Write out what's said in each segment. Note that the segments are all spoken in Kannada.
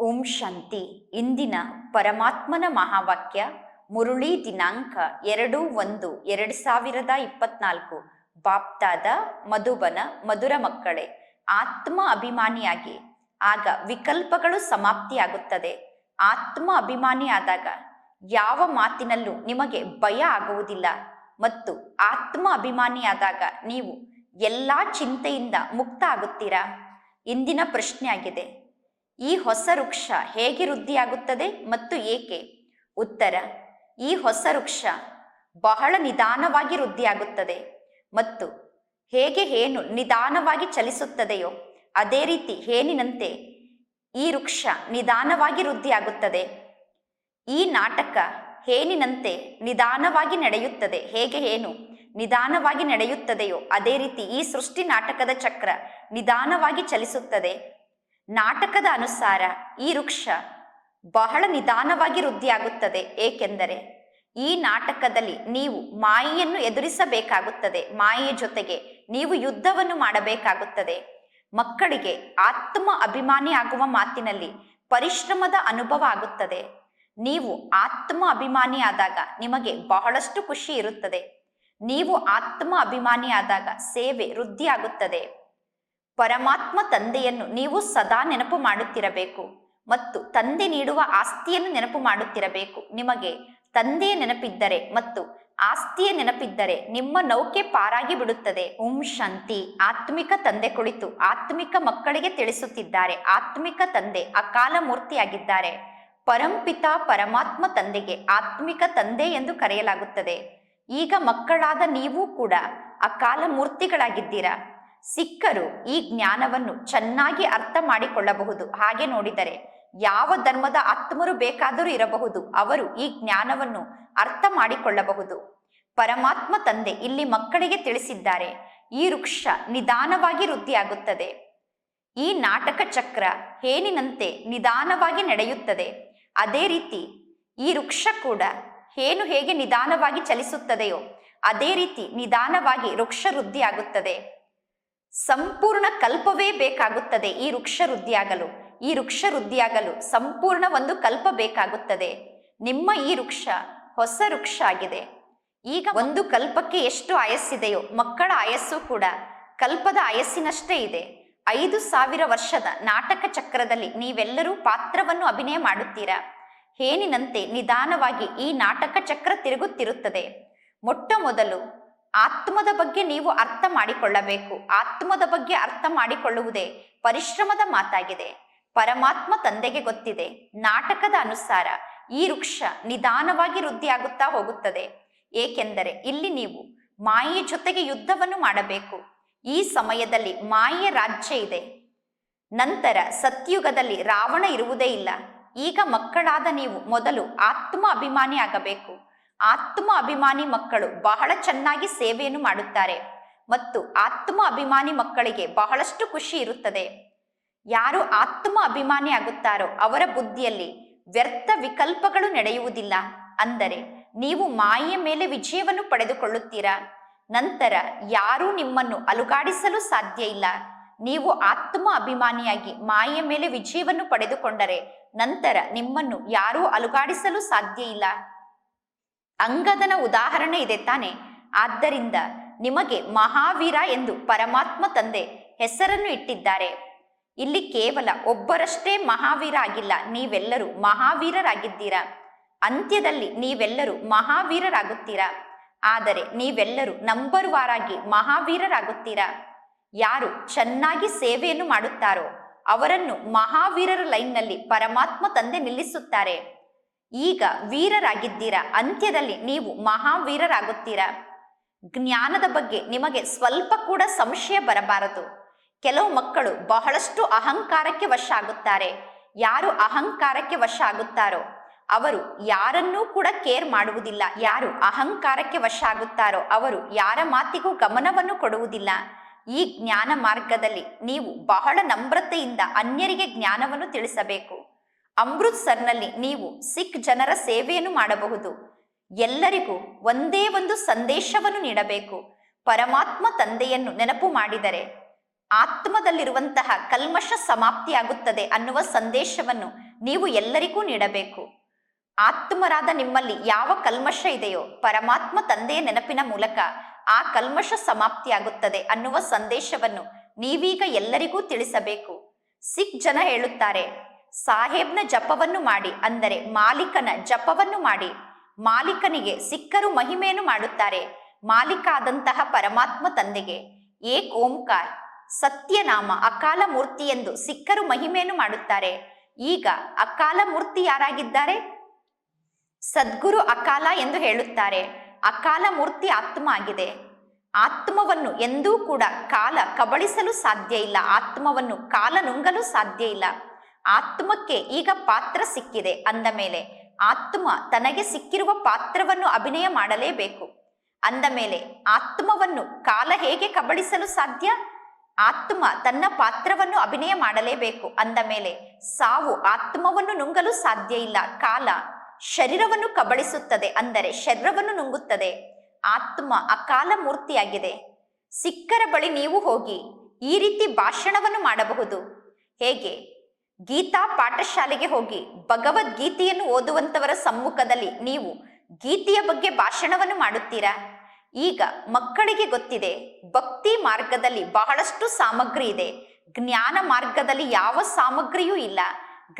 ಓಂ ಶಾಂತಿ. ಇಂದಿನ ಪರಮಾತ್ಮನ ಮಹಾವಾಕ್ಯ ಮುರುಳಿ ದಿನಾಂಕ ಎರಡು ಒಂದು ಎರಡು ಸಾವಿರದ ಇಪ್ಪತ್ನಾಲ್ಕು. ಬಾಪ್ತಾದ ಮಧುಬನ ಮಧುರ ಮಕ್ಕಳೇ, ಆತ್ಮ ಅಭಿಮಾನಿಯಾಗಿ. ಆಗ ವಿಕಲ್ಪಗಳು ಸಮಾಪ್ತಿಯಾಗುತ್ತದೆ. ಆತ್ಮ ಅಭಿಮಾನಿಯಾದಾಗ ಯಾವ ಮಾತಿನಲ್ಲೂ ನಿಮಗೆ ಭಯ ಆಗುವುದಿಲ್ಲ. ಮತ್ತು ಆತ್ಮ ಅಭಿಮಾನಿಯಾದಾಗ ನೀವು ಎಲ್ಲಾ ಚಿಂತೆಯಿಂದ ಮುಕ್ತ ಆಗುತ್ತೀರಾ ಇಂದಿನ ಪ್ರಶ್ನೆ ಆಗಿದೆ ಈ ಹೊಸ ವೃಕ್ಷ ಹೇಗೆ ವೃದ್ಧಿಯಾಗುತ್ತದೆ ಮತ್ತು ಏಕೆ? ಉತ್ತರ, ಈ ಹೊಸ ವೃಕ್ಷ ಬಹಳ ನಿಧಾನವಾಗಿ ವೃದ್ಧಿಯಾಗುತ್ತದೆ ಮತ್ತು ಹೇಗೆ ಹೇನು ನಿಧಾನವಾಗಿ ಚಲಿಸುತ್ತದೆಯೋ ಅದೇ ರೀತಿ ಹೇನಿನಂತೆ ಈ ವೃಕ್ಷ ನಿಧಾನವಾಗಿ ವೃದ್ಧಿಯಾಗುತ್ತದೆ. ಈ ನಾಟಕ ಹೇನಿನಂತೆ ನಿಧಾನವಾಗಿ ನಡೆಯುತ್ತದೆ. ಹೇಗೆ ಹೇನು ನಿಧಾನವಾಗಿ ನಡೆಯುತ್ತದೆಯೋ ಅದೇ ರೀತಿ ಈ ಸೃಷ್ಟಿ ನಾಟಕದ ಚಕ್ರ ನಿಧಾನವಾಗಿ ಚಲಿಸುತ್ತದೆ. ನಾಟಕದ ಅನುಸಾರ ಈ ವೃಕ್ಷ ಬಹಳ ನಿಧಾನವಾಗಿ ವೃದ್ಧಿಯಾಗುತ್ತದೆ. ಏಕೆಂದರೆ ಈ ನಾಟಕದಲ್ಲಿ ನೀವು ಮಾಯೆಯನ್ನು ಎದುರಿಸಬೇಕಾಗುತ್ತದೆ. ಮಾಯೆಯ ಜೊತೆಗೆ ನೀವು ಯುದ್ಧವನ್ನು ಮಾಡಬೇಕಾಗುತ್ತದೆ. ಮಕ್ಕಳಿಗೆ ಆತ್ಮ ಅಭಿಮಾನಿ ಆಗುವ ಮಾತಿನಲ್ಲಿ ಪರಿಶ್ರಮದ ಅನುಭವ ಆಗುತ್ತದೆ. ನೀವು ಆತ್ಮ ಅಭಿಮಾನಿ ಆದಾಗ ನಿಮಗೆ ಬಹಳಷ್ಟು ಖುಷಿ ಇರುತ್ತದೆ. ನೀವು ಆತ್ಮ ಅಭಿಮಾನಿ ಆದಾಗ ಸೇವೆ ವೃದ್ಧಿಯಾಗುತ್ತದೆ. ಪರಮಾತ್ಮ ತಂದೆಯನ್ನು ನೀವು ಸದಾ ನೆನಪು ಮಾಡುತ್ತಿರಬೇಕು ಮತ್ತು ತಂದೆ ನೀಡುವ ಆಸ್ತಿಯನ್ನು ನೆನಪು ಮಾಡುತ್ತಿರಬೇಕು. ನಿಮಗೆ ತಂದೆಯ ನೆನಪಿದ್ದರೆ ಮತ್ತು ಆಸ್ತಿಯ ನೆನಪಿದ್ದರೆ ನಿಮ್ಮ ನೌಕೆ ಪಾರಾಗಿ ಬಿಡುತ್ತದೆ. ಓಂ ಶಾಂತಿ. ಆತ್ಮಿಕ ತಂದೆ ಕುಳಿತು ಆತ್ಮಿಕ ಮಕ್ಕಳಿಗೆ ತಿಳಿಸುತ್ತಿದ್ದಾರೆ. ಆತ್ಮಿಕ ತಂದೆ ಅಕಾಲ ಮೂರ್ತಿಯಾಗಿದ್ದಾರೆ. ಪರಂಪಿತ ಪರಮಾತ್ಮ ತಂದೆಗೆ ಆತ್ಮಿಕ ತಂದೆ ಎಂದು ಕರೆಯಲಾಗುತ್ತದೆ. ಈಗ ಮಕ್ಕಳಾದ ನೀವು ಕೂಡ ಅಕಾಲ ಮೂರ್ತಿಗಳಾಗಿದ್ದೀರಾ? ಸಿಕ್ಕರು ಈ ಜ್ಞಾನವನ್ನು ಚೆನ್ನಾಗಿ ಅರ್ಥ ಮಾಡಿಕೊಳ್ಳಬಹುದು. ಹಾಗೆ ನೋಡಿದರೆ ಯಾವ ಧರ್ಮದ ಆತ್ಮರು ಬೇಕಾದರೂ ಇರಬಹುದು. ಅವರು ಈ ಜ್ಞಾನವನ್ನು ಅರ್ಥ ಮಾಡಿಕೊಳ್ಳಬಹುದು. ಪರಮಾತ್ಮ ತಂದೆ ಇಲ್ಲಿ ಮಕ್ಕಳಿಗೆ ತಿಳಿಸಿದ್ದಾರೆ, ಈ ವೃಕ್ಷ ನಿಧಾನವಾಗಿ ವೃದ್ಧಿಯಾಗುತ್ತದೆ. ಈ ನಾಟಕ ಚಕ್ರ ಹೇನಿನಂತೆ ನಿಧಾನವಾಗಿ ನಡೆಯುತ್ತದೆ. ಅದೇ ರೀತಿ ಈ ವೃಕ್ಷ ಕೂಡ ಹೇನು ಹೇಗೆ ನಿಧಾನವಾಗಿ ಚಲಿಸುತ್ತದೆಯೋ, ಅದೇ ರೀತಿ ನಿಧಾನವಾಗಿ ವೃಕ್ಷ ವೃದ್ಧಿಯಾಗುತ್ತದೆ. ಸಂಪೂರ್ಣ ಕಲ್ಪವೇ ಬೇಕಾಗುತ್ತದೆ ಈ ವೃಕ್ಷ ವೃದ್ಧಿಯಾಗಲು. ಈ ವೃಕ್ಷ ವೃದ್ಧಿಯಾಗಲು ಸಂಪೂರ್ಣ ಒಂದು ಕಲ್ಪ ಬೇಕಾಗುತ್ತದೆ. ನಿಮ್ಮ ಈ ವೃಕ್ಷ ಹೊಸ ವೃಕ್ಷ ಆಗಿದೆ. ಈಗ ಒಂದು ಕಲ್ಪಕ್ಕೆ ಎಷ್ಟು ಆಯಸ್ಸಿದೆಯೋ, ಮಕ್ಕಳ ಆಯಸ್ಸು ಕೂಡ ಕಲ್ಪದ ಆಯಸ್ಸಿನಷ್ಟೇ ಇದೆ. ಐದು ಸಾವಿರ ವರ್ಷದ ನಾಟಕ ಚಕ್ರದಲ್ಲಿ ನೀವೆಲ್ಲರೂ ಪಾತ್ರವನ್ನು ಅಭಿನಯ ಮಾಡುತ್ತೀರಾ. ಹೇನಿನಂತೆ ನಿಧಾನವಾಗಿ ಈ ನಾಟಕ ಚಕ್ರ ತಿರುಗುತ್ತಿರುತ್ತದೆ. ಮೊಟ್ಟ ಮೊದಲು ಆತ್ಮದ ಬಗ್ಗೆ ನೀವು ಅರ್ಥ ಮಾಡಿಕೊಳ್ಳಬೇಕು. ಆತ್ಮದ ಬಗ್ಗೆ ಅರ್ಥ ಮಾಡಿಕೊಳ್ಳುವುದೇ ಪರಿಶ್ರಮದ ಮಾತಾಗಿದೆ. ಪರಮಾತ್ಮ ತಂದೆಗೆ ಗೊತ್ತಿದೆ. ನಾಟಕದ ಅನುಸಾರ ಈ ವೃಕ್ಷ ನಿಧಾನವಾಗಿ ವೃದ್ಧಿಯಾಗುತ್ತಾ ಹೋಗುತ್ತದೆ. ಏಕೆಂದರೆ ಇಲ್ಲಿ ನೀವು ಮಾಯೆಯ ಜೊತೆಗೆ ಯುದ್ಧವನ್ನು ಮಾಡಬೇಕು. ಈ ಸಮಯದಲ್ಲಿ ಮಾಯೆಯ ರಾಜ್ಯ ಇದೆ. ನಂತರ ಸತ್ಯುಗದಲ್ಲಿ ರಾವಣ ಇರುವುದೇ ಇಲ್ಲ. ಈಗ ಮಕ್ಕಳಾದ ನೀವು ಮೊದಲು ಆತ್ಮ ಅಭಿಮಾನಿ ಆಗಬೇಕು ಆತ್ಮ ಅಭಿಮಾನಿ ಮಕ್ಕಳು ಬಹಳ ಚೆನ್ನಾಗಿ ಸೇವೆಯನ್ನು ಮಾಡುತ್ತಾರೆ ಮತ್ತು ಆತ್ಮ ಅಭಿಮಾನಿ ಮಕ್ಕಳಿಗೆ ಬಹಳಷ್ಟು ಖುಷಿ ಇರುತ್ತದೆ. ಯಾರು ಆತ್ಮ ಅಭಿಮಾನಿ ಆಗುತ್ತಾರೋ ಅವರ ಬುದ್ಧಿಯಲ್ಲಿ ವ್ಯರ್ಥ ವಿಕಲ್ಪಗಳು ನಡೆಯುವುದಿಲ್ಲ. ಅಂದರೆ ನೀವು ಮಾಯೆಯ ಮೇಲೆ ವಿಜಯವನ್ನು ಪಡೆದುಕೊಳ್ಳುತ್ತೀರಾ? ನಂತರ ಯಾರೂ ನಿಮ್ಮನ್ನು ಅಲುಗಾಡಿಸಲು ಸಾಧ್ಯ ಇಲ್ಲ. ನೀವು ಆತ್ಮ ಅಭಿಮಾನಿಯಾಗಿ ಮಾಯೆಯ ಮೇಲೆ ವಿಜಯವನ್ನು ಪಡೆದುಕೊಂಡರೆ ನಂತರ ನಿಮ್ಮನ್ನು ಯಾರೂ ಅಲುಗಾಡಿಸಲು ಸಾಧ್ಯ ಇಲ್ಲ. ಅಂಗದನ ಉದಾಹರಣೆ ಇದೆ ತಾನೆ. ಆದ್ದರಿಂದ ನಿಮಗೆ ಮಹಾವೀರ ಎಂದು ಪರಮಾತ್ಮ ತಂದೆ ಹೆಸರನ್ನು ಇಟ್ಟಿದ್ದಾರೆ. ಇಲ್ಲಿ ಕೇವಲ ಒಬ್ಬರಷ್ಟೇ ಮಹಾವೀರ ಆಗಿಲ್ಲ, ನೀವೆಲ್ಲರೂ ಮಹಾವೀರರಾಗಿದ್ದೀರಾ? ಅಂತ್ಯದಲ್ಲಿ ನೀವೆಲ್ಲರೂ ಮಹಾವೀರರಾಗುತ್ತೀರಾ? ಆದರೆ ನೀವೆಲ್ಲರೂ ನಂಬರ್ ವಾರಾಗಿ ಮಹಾವೀರರಾಗುತ್ತೀರಾ? ಯಾರು ಚೆನ್ನಾಗಿ ಸೇವೆಯನ್ನು ಮಾಡುತ್ತಾರೋ ಅವರನ್ನು ಮಹಾವೀರರ ಲೈನ್ನಲ್ಲಿ ಪರಮಾತ್ಮ ತಂದೆ ನಿಲ್ಲಿಸುತ್ತಾರೆ. ಈಗ ವೀರರಾಗಿದ್ದೀರಾ? ಅಂತ್ಯದಲ್ಲಿ ನೀವು ಮಹಾವೀರರಾಗುತ್ತೀರಾ? ಜ್ಞಾನದ ಬಗ್ಗೆ ನಿಮಗೆ ಸ್ವಲ್ಪ ಕೂಡ ಸಂಶಯ ಬರಬಾರದು. ಕೆಲವು ಮಕ್ಕಳು ಬಹಳಷ್ಟು ಅಹಂಕಾರಕ್ಕೆ ವಶ ಆಗುತ್ತಾರೆ ಯಾರು ಅಹಂಕಾರಕ್ಕೆ ವಶ ಆಗುತ್ತಾರೋ ಅವರು ಯಾರನ್ನೂ ಕೂಡ ಕೇರ್ ಮಾಡುವುದಿಲ್ಲ. ಯಾರು ಅಹಂಕಾರಕ್ಕೆ ವಶ ಆಗುತ್ತಾರೋ ಅವರು ಯಾರ ಮಾತಿಗೂ ಗಮನವನ್ನು ಕೊಡುವುದಿಲ್ಲ. ಈ ಜ್ಞಾನ ಮಾರ್ಗದಲ್ಲಿ ನೀವು ಬಹಳ ನಮ್ರತೆಯಿಂದ ಅನ್ಯರಿಗೆ ಜ್ಞಾನವನ್ನು ತಿಳಿಸಬೇಕು. ಅಮೃತ್ಸರ್ನಲ್ಲಿ ನೀವು ಸಿಖ್ ಜನರ ಸೇವೆಯನ್ನು ಮಾಡಬಹುದು. ಎಲ್ಲರಿಗೂ ಒಂದೇ ಒಂದು ಸಂದೇಶವನ್ನು ನೀಡಬೇಕು. ಪರಮಾತ್ಮ ತಂದೆಯನ್ನು ನೆನಪು ಮಾಡಿದರೆ ಆತ್ಮದಲ್ಲಿರುವಂತಹ ಕಲ್ಮಶ ಸಮಾಪ್ತಿಯಾಗುತ್ತದೆ ಅನ್ನುವ ಸಂದೇಶವನ್ನು ನೀವು ಎಲ್ಲರಿಗೂ ನೀಡಬೇಕು. ಆತ್ಮರಾದ ನಿಮ್ಮಲ್ಲಿ ಯಾವ ಕಲ್ಮಶ ಇದೆಯೋ ಪರಮಾತ್ಮ ತಂದೆಯ ನೆನಪಿನ ಮೂಲಕ ಆ ಕಲ್ಮಶ ಸಮಾಪ್ತಿಯಾಗುತ್ತದೆ ಅನ್ನುವ ಸಂದೇಶವನ್ನು ನೀವೀಗ ಎಲ್ಲರಿಗೂ ತಿಳಿಸಬೇಕು. ಸಿಖ್ ಜನ ಹೇಳುತ್ತಾರೆ ಸಾಹೇಬ್ನ ಜಪವನ್ನು ಮಾಡಿ, ಅಂದರೆ ಮಾಲೀಕನ ಜಪವನ್ನು ಮಾಡಿ, ಮಾಲೀಕನಿಗೆ ಸಿಕ್ಕರು ಮಹಿಮೆಯನ್ನು ಮಾಡುತ್ತಾರೆ. ಮಾಲೀಕ ಆದಂತಹ ಪರಮಾತ್ಮ ತಂದೆಗೆ ಏಕ್ ಓಂಕಾರ್, ಸತ್ಯನಾಮ ಅಕಾಲ ಮೂರ್ತಿ ಎಂದು ಸಿಕ್ಕರು ಮಹಿಮೆಯನ್ನು ಮಾಡುತ್ತಾರೆ. ಈಗ ಅಕಾಲ ಮೂರ್ತಿ ಯಾರಾಗಿದ್ದಾರೆ? ಸದ್ಗುರು ಅಕಾಲ ಎಂದು ಹೇಳುತ್ತಾರೆ. ಅಕಾಲ ಮೂರ್ತಿ ಆತ್ಮ ಆಗಿದೆ. ಆತ್ಮವನ್ನು ಎಂದೂ ಕೂಡ ಕಾಲ ಕಬಳಿಸಲು ಸಾಧ್ಯ ಇಲ್ಲ. ಆತ್ಮವನ್ನು ಕಾಲ ನುಂಗಲು ಸಾಧ್ಯ ಇಲ್ಲ. ಆತ್ಮಕ್ಕೆ ಈಗ ಪಾತ್ರ ಸಿಕ್ಕಿದೆ ಅಂದ ಮೇಲೆ ಆತ್ಮ ತನಗೆ ಸಿಕ್ಕಿರುವ ಪಾತ್ರವನ್ನು ಅಭಿನಯ ಮಾಡಲೇಬೇಕು. ಅಂದ ಮೇಲೆ ಆತ್ಮವನ್ನು ಕಾಲ ಹೇಗೆ ಕಬಳಿಸಲು ಸಾಧ್ಯ? ಆತ್ಮ ತನ್ನ ಪಾತ್ರವನ್ನು ಅಭಿನಯ ಮಾಡಲೇಬೇಕು ಅಂದ ಮೇಲೆ ಸಾವು ಆತ್ಮವನ್ನು ನುಂಗಲು ಸಾಧ್ಯ ಇಲ್ಲ. ಕಾಲ ಶರೀರವನ್ನು ಕಬಳಿಸುತ್ತದೆ ಅಂದರೆ ಶರೀರವನ್ನು ನುಂಗುತ್ತದೆ. ಆತ್ಮ ಅಕಾಲ ಮೂರ್ತಿಯಾಗಿದೆ. ಸಿಕ್ಕರ ಬಳಿ ನೀವು ಹೋಗಿ ಈ ರೀತಿ ಭಾಷಣವನ್ನು ಮಾಡಬಹುದು. ಹೇಗೆ? ಗೀತಾ ಪಾಠಶಾಲೆಗೆ ಹೋಗಿ ಭಗವದ್ಗೀತೆಯನ್ನು ಓದುವಂತವರ ಸಮ್ಮುಖದಲ್ಲಿ ನೀವು ಗೀತೆಯ ಬಗ್ಗೆ ಭಾಷಣವನ್ನು ಮಾಡುತ್ತೀರಾ? ಈಗ ಮಕ್ಕಳಿಗೆ ಗೊತ್ತಿದೆ, ಭಕ್ತಿ ಮಾರ್ಗದಲ್ಲಿ ಬಹಳಷ್ಟು ಸಾಮಗ್ರಿ ಇದೆ. ಜ್ಞಾನ ಮಾರ್ಗದಲ್ಲಿ ಯಾವ ಸಾಮಗ್ರಿಯೂ ಇಲ್ಲ.